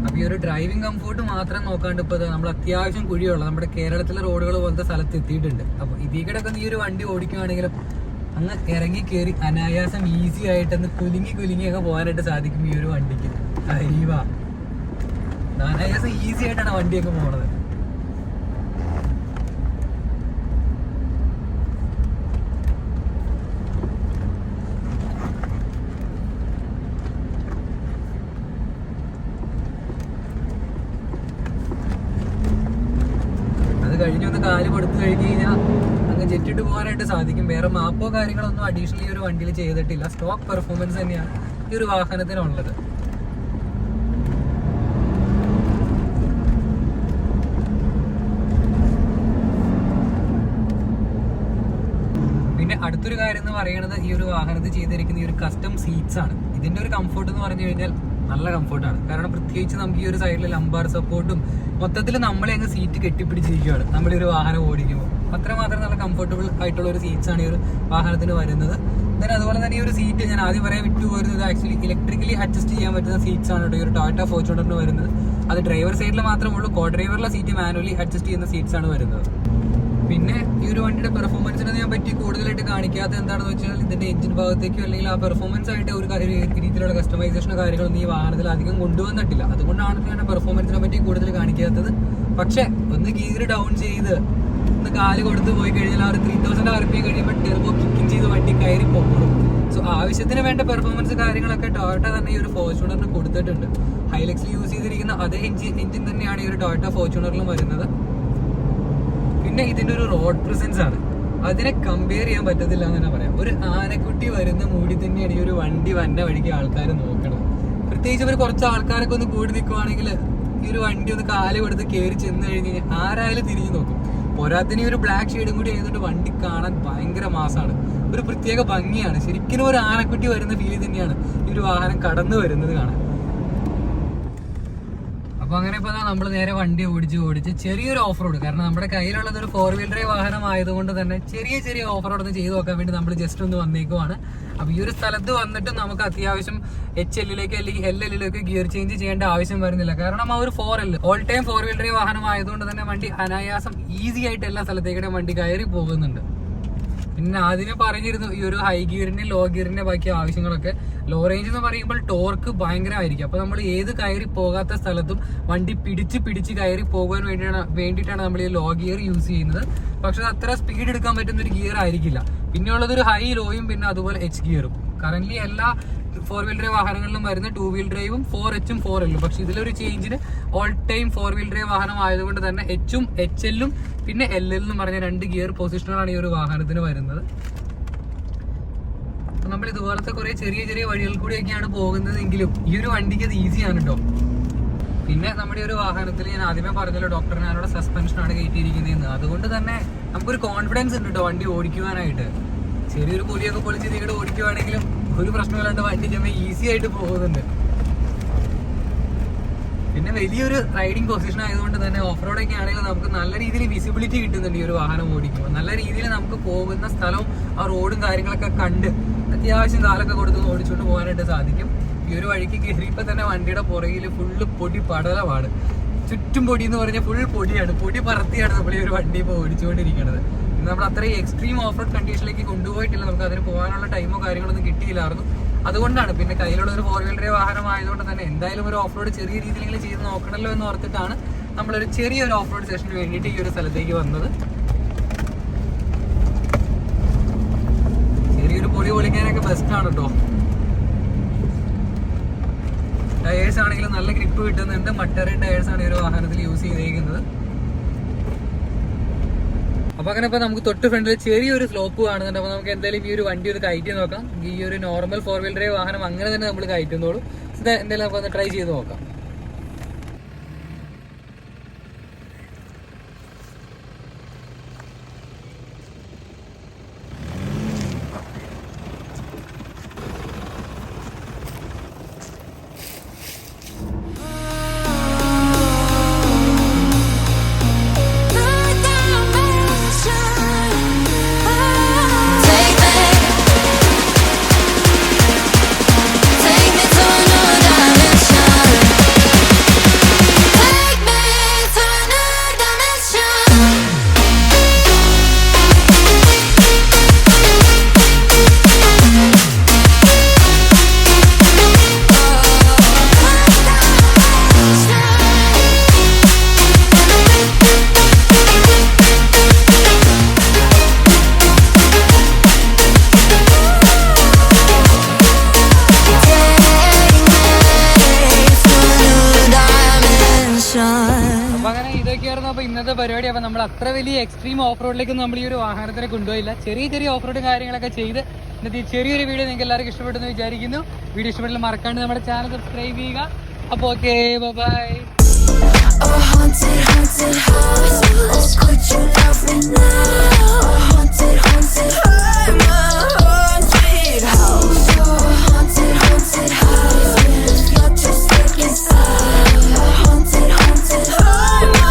അപ്പൊ ഈ ഒരു ഡ്രൈവിംഗ് കംഫോർട്ട് മാത്രം നോക്കാണ്ട് ഇപ്പൊ നമ്മൾ അത്യാവശ്യം കുഴിയുള്ള നമ്മുടെ കേരളത്തിലെ റോഡുകൾ പോലത്തെ സ്ഥലത്ത് എത്തിയിട്ടുണ്ട്. അപ്പൊ ഇതിൽ കിടക്കുന്ന ഈ ഒരു വണ്ടി ഓടിക്കുവാണെങ്കിലും അങ്ങ് ഇറങ്ങി കയറി അനായാസം ഈസി ആയിട്ട് ആയിട്ടൊന്ന് കുലുങ്ങി കുലുങ്ങിയൊക്കെ പോകാനായിട്ട് സാധിക്കും ഈ ഒരു വണ്ടിക്ക്. അനായാസം ഈസി ആയിട്ടാണ് വണ്ടിയൊക്കെ പോണത് അത് കഴിഞ്ഞൊന്ന് കാൽ കൊടുത്തു കഴിഞ്ഞ് കഴിഞ്ഞാൽ അങ്ങ് ജെറ്റിട്ട് സാധിക്കും വേറെ മാപ്പോ കാര്യങ്ങളൊന്നും ഈ ഒരു വണ്ടിയിൽ ചെയ്തിട്ടില്ല. സ്റ്റോക്ക് പെർഫോമൻസ് തന്നെയാണ് ഈ ഒരു വാഹനത്തിനുള്ളത്. പിന്നെ അടുത്തൊരു കാര്യം എന്ന് പറയുന്നത് ഈ ഒരു വാഹനത്തിൽ ചെയ്തിരിക്കുന്ന ഈ ഒരു കസ്റ്റം സീറ്റ്സ് ആണ്. ഇതിന്റെ ഒരു കംഫർട്ട് എന്ന് പറഞ്ഞു കഴിഞ്ഞാൽ നല്ല കംഫർട്ടാണ് കാരണം പ്രത്യേകിച്ച് നമുക്ക് ഈ ഒരു സൈഡിൽ ലംബാർ സപ്പോർട്ടും മൊത്തത്തിൽ നമ്മളെ അങ്ങ് സീറ്റ് കെട്ടിപ്പിടിച്ചിരിക്കുകയാണ്. നമ്മൾ ഈ ഒരു വാഹനം ഓടിക്കുമ്പോൾ അത്രമാത്രം നല്ല കംഫർട്ടബിൾ ആയിട്ടുള്ള ഒരു സീറ്റ്സ് ആണ് ഈ ഒരു വാഹനത്തിന് വരുന്നത്. then അതുപോലെ തന്നെ ഈ ഒരു സീറ്റ് ഞാൻ ആദ്യം പറയാൻ വിട്ടു പോരുന്നത് ആക്ച്വലി ഇലക്ട്രിക്കലി അഡ്ജസ്റ്റ് ചെയ്യാൻ പറ്റുന്ന സീറ്റ്സ് ആണ് കേട്ടോ ഈ ഒരു ടൊയോട്ട ഫോർച്യൂണറിന് വരുന്നത്. അത് ഡ്രൈവർ സൈഡിൽ മാത്രമേ ഉള്ളൂ കോ ഡ്രൈവറിലെ സീറ്റ് മാനുവലി അഡ്ജസ്റ്റ് ചെയ്യുന്ന സീറ്റ്സ് ആണ് വരുന്നത്. പിന്നെ ഈ ഒരു വണ്ടിയുടെ പെർഫോമൻസിനെ ഞാൻ പറ്റി കൂടുതലായിട്ട് കാണിക്കാത്ത എന്താണെന്ന് വെച്ചാൽ ഇതിന്റെ എഞ്ചിൻ ഭാഗത്തേക്കോ അല്ലെങ്കിൽ ആ പെർഫോമൻസ് ആയിട്ട് ഒരു രീതിയിലുള്ള കസ്റ്റമൈസേഷനോ കാര്യങ്ങളൊന്നും ഈ വാഹനത്തിൽ അധികം കൊണ്ടുവന്നിട്ടില്ല. അതുകൊണ്ടാണ് ഞാൻ പെർഫോമൻസിനെ പറ്റി കൂടുതൽ കാണിക്കാത്തത്. പക്ഷേ ഒന്ന് ഗിയർ ഡൗൺ ചെയ്ത് കാൽ കൊടുത്ത് പോയി കഴിഞ്ഞാൽ ആ ഒരു ത്രീ തൗസൻഡ് ആർ പി കഴിയുമ്പോൾ ടെർബോ കിക്കിങ് ചെയ്ത് വണ്ടി കയറി പോകും. സോ ആവശ്യത്തിന് വേണ്ട പെർഫോമൻസ് കാര്യങ്ങളൊക്കെ ടൊയോട്ട തന്നെ ഈ ഒരു ഫോർച്യൂണറിന് കൊടുത്തിട്ടുണ്ട്. ഹൈലക്സിൽ യൂസ് ചെയ്തിരിക്കുന്ന അതേ എഞ്ചിൻ എഞ്ചിൻ തന്നെയാണ് ഈ ഒരു ടൊയോട്ട ഫോർച്യൂണറിലും വരുന്നത്. പിന്നെ ഇതിന്റെ ഒരു റോഡ് പ്രസൻസ് ആണ്. അതിനെ കമ്പയർ ചെയ്യാൻ പറ്റത്തില്ല എന്ന് തന്നെ പറയാം. ഒരു ആനക്കുട്ടി വരുന്ന മൂടി തന്നെയാണ് ഈ ഒരു വണ്ടി വന്ന വഴിക്ക് ആൾക്കാർ നോക്കണം പ്രത്യേകിച്ച് ഒരു കുറച്ച് ആൾക്കാരൊക്കെ ഒന്ന് കൂടി നിൽക്കുവാണെങ്കിൽ ഈ ഒരു വണ്ടി ഒന്ന് കാൽ കൊടുത്ത് കയറി ചെന്ന് കഴിഞ്ഞ് കഴിഞ്ഞാൽ ആരായാലും തിരിഞ്ഞു നോക്കും. പോരാത്തിന് ഒരു ബ്ലാക്ക് ഷെയ്ഡും കൂടി ചെയ്തിട്ട് വണ്ടി കാണാൻ ഭയങ്കര മാസമാണ് ഒരു പ്രത്യേക ഭംഗിയാണ്. ശരിക്കും ഒരു ആനക്കുട്ടി വരുന്ന ഫീൽ തന്നെയാണ് ഈ ഒരു വാഹനം കടന്നു വരുന്നത് കാണാൻ. അപ്പൊ അങ്ങനെ ഇപ്പൊ നമ്മൾ നേരെ വണ്ടി ഓടിച്ച് ഓടിച്ച് ചെറിയൊരു ഓഫ് റോഡ് കാരണം നമ്മുടെ കയ്യിലുള്ളത് ഒരു ഫോർ ഡ്രൈവ് വാഹനം ആയതുകൊണ്ട് തന്നെ ചെറിയ ചെറിയ ഓഫ് റോഡ് ഒന്ന് ചെയ്തു നോക്കാൻ വേണ്ടി നമ്മൾ ജസ്റ്റ് ഒന്ന് വന്നേക്കുവാണ്. അപ്പൊ ഈ ഒരു സ്ഥലത്ത് വന്നിട്ട് നമുക്ക് അത്യാവശ്യം എച്ച് എല്ലിലേക്ക് അല്ലെങ്കിൽ എൽ എല്ലിലേക്ക് ഗിയർ ചേഞ്ച് ചെയ്യേണ്ട ആവശ്യം വരുന്നില്ല. കാരണം ആ ഒരു four L all time four wheeler വാഹനം ആയതുകൊണ്ട് തന്നെ വണ്ടി അനായാസം ഈസി ആയിട്ട് എല്ലാ സ്ഥലത്തേക്കും വണ്ടി കയറി പോകുന്നുണ്ട്. പിന്നെ ആദ്യമേ പറഞ്ഞിരുന്നു ഈ ഒരു ഹൈ ഗിയറിന്റെ ലോ ഗിയറിന്റെ ബാക്കി ആവശ്യങ്ങളൊക്കെ. ലോ റേഞ്ച് എന്ന് പറയുമ്പോൾ ടോർക്ക് ഭയങ്കരമായിരിക്കും. അപ്പൊ നമ്മൾ ഏത് കയറി പോകാത്ത സ്ഥലത്തും വണ്ടി പിടിച്ച് പിടിച്ച് കയറി പോകാൻ വേണ്ടിയാണ് വേണ്ടിയിട്ടാണ് നമ്മൾ ഈ ലോ ഗിയർ യൂസ് ചെയ്യുന്നത്. പക്ഷെ അത്ര സ്പീഡ് എടുക്കാൻ പറ്റുന്ന ഒരു ഗിയർ ആയിരിക്കില്ല. പിന്നെ ഉള്ളത് ഒരു ഹൈ ലോയും പിന്നെ അതുപോലെ എച്ച് ഗിയറും കറന്റ് എല്ലാ ഫോർ വീൽ ഡ്രൈവ് വാഹനങ്ങളിലും വരുന്ന ടു വീൽ ഡ്രൈവും ഫോർ എച്ചും ഫോർ എല്ലും പക്ഷെ ഇതിലൊരു ചേഞ്ചിന് all time four wheel drive വാഹനം ആയതുകൊണ്ട് തന്നെ എച്ചും എച്ച് എല്ലും പിന്നെ എൽ എന്ന് പറഞ്ഞ രണ്ട് ഗിയർ പൊസിഷനുകളാണ് ഈ ഒരു വാഹനത്തിന് വരുന്നത്. നമ്മൾ ഇതുപോലത്തെ കുറേ ചെറിയ ചെറിയ വഴികൾ കൂടിയൊക്കെയാണ് പോകുന്നതെങ്കിലും ഈ ഒരു വണ്ടിക്ക് അത് ഈസിയാണ് കേട്ടോ പിന്നെ നമ്മുടെ ഒരു വാഹനത്തിൽ ഞാൻ ആദ്യമേ പറഞ്ഞല്ലോ ഡോക്ടർ ഞാനോട് സസ്പെൻഷൻ ആണ് കയറ്റിയിരിക്കുന്നതെന്ന്. അതുകൊണ്ട് തന്നെ നമുക്കൊരു കോൺഫിഡൻസ് ഉണ്ട് കേട്ടോ വണ്ടി ഓടിക്കുവാനായിട്ട്. ചെറിയൊരു പൊലിയൊക്കെ പൊളിച്ച് നീട് ഓടിക്കുവാണെങ്കിലും ഒരു പ്രശ്നമില്ലാണ്ട് വണ്ടി ചെമ്മ ഈസി ആയിട്ട് പോകുന്നുണ്ട്. പിന്നെ വലിയൊരു റൈഡിങ് പൊസിഷൻ ആയതുകൊണ്ട് തന്നെ ഓഫ് റോഡൊക്കെ ആണെങ്കിലും നമുക്ക് നല്ല രീതിയിൽ വിസിബിലിറ്റി കിട്ടുന്നുണ്ട് ഈ ഒരു വാഹനം ഓടിക്കുമ്പോൾ. നല്ല രീതിയിൽ നമുക്ക് പോകുന്ന സ്ഥലവും ആ റോഡും കാര്യങ്ങളൊക്കെ കണ്ട് അത്യാവശ്യം കാലൊക്കെ കൊടുത്ത് ഓടിച്ചുകൊണ്ട് പോകാനായിട്ട് സാധിക്കും. ഈ ഒരു വഴിക്ക് കയറിയപ്പോൾ തന്നെ വണ്ടിയുടെ പുറകിൽ ഫുള്ള് പൊടി പടലമാണ്. ചുറ്റും പൊടി എന്ന് പറഞ്ഞാൽ ഫുൾ പൊടിയാണ്. പൊടി പറത്തിയാണ് നമ്മൾ ഈ ഒരു വണ്ടി ഇപ്പോൾ ഓടിച്ചുകൊണ്ടിരിക്കുന്നത് നമ്മൾ അത്രയും എക്സ്ട്രീം ഓഫ് റോഡ് കണ്ടീഷനിലേക്ക് കൊണ്ടുപോയിട്ടില്ല. നമുക്ക് അതിന് പോകാനുള്ള ടൈമോ കാര്യങ്ങളൊന്നും കിട്ടിയില്ലായിരുന്നു. അതുകൊണ്ടാണ് പിന്നെ കയ്യിലുള്ള ഒരു ഫോർ വീലർ വാഹനമായതുകൊണ്ട് തന്നെ എന്തായാലും ഒരു ഓഫ് റോഡ് ചെറിയ രീതിയിലെങ്കിലും ചെയ്ത് നോക്കണല്ലോ എന്ന് ഓർത്തിട്ടാണ് നമ്മളൊരു ചെറിയൊരു ഓഫ് റോഡ് സെഷന് വേണ്ടിയിട്ട് ഈ ഒരു സ്ഥലത്തേക്ക് വന്നത്. ചെറിയൊരു പൊടി പൊളിക്കാനൊക്കെ ബെസ്റ്റ് ആണ് കേട്ടോ ടയേഴ്സ് ആണെങ്കിലും നല്ല ഗ്രിപ്പ് കിട്ടുന്നുണ്ട്. മട്ടറി ടയേഴ്സ് ആണ് ഈ ഒരു വാഹനത്തിൽ യൂസ് ചെയ്തേക്കുന്നത് അപ്പൊ അങ്ങനെ ഇപ്പൊ നമുക്ക് തൊട്ട് ഫ്രണ്ടിൽ ചെറിയൊരു സ്ലോപ്പ് കാണുന്നുണ്ട്. അപ്പൊ നമുക്ക് എന്തായാലും ഈ ഒരു വണ്ടി ഒന്ന് കയറ്റി നോക്കാം. ഈ ഒരു നോർമൽ ഫോർ വീലർ വാഹനം അങ്ങനെ തന്നെ നമ്മൾ കയറ്റുന്നോളൂ. എന്തായാലും നമുക്ക് ട്രൈ ചെയ്ത് നോക്കാം. അപ്പോൾ നമ്മൾ അത്ര വലിയ എക്സ്ട്രീം ഓഫ് റോഡിലേക്കൊന്നും നമ്മൾ ഈ ഒരു വാഹനത്തിനെ കൊണ്ടുപോയില്ല. ചെറിയ ചെറിയ ഓഫ് റോഡും കാര്യങ്ങളൊക്കെ ചെയ്ത് എന്നിട്ട് ഈ ചെറിയൊരു വീഡിയോ നിങ്ങൾക്ക് എല്ലാവർക്കും ഇഷ്ടപ്പെട്ടെന്ന് വിചാരിക്കുന്നു. വീഡിയോ ഇഷ്ടപ്പെട്ടാൽ മറക്കാണ്ട് നമ്മുടെ ചാനൽ സബ്സ്ക്രൈബ് ചെയ്യുക. അപ്പോൾ ഓക്കെ ബൈ I'm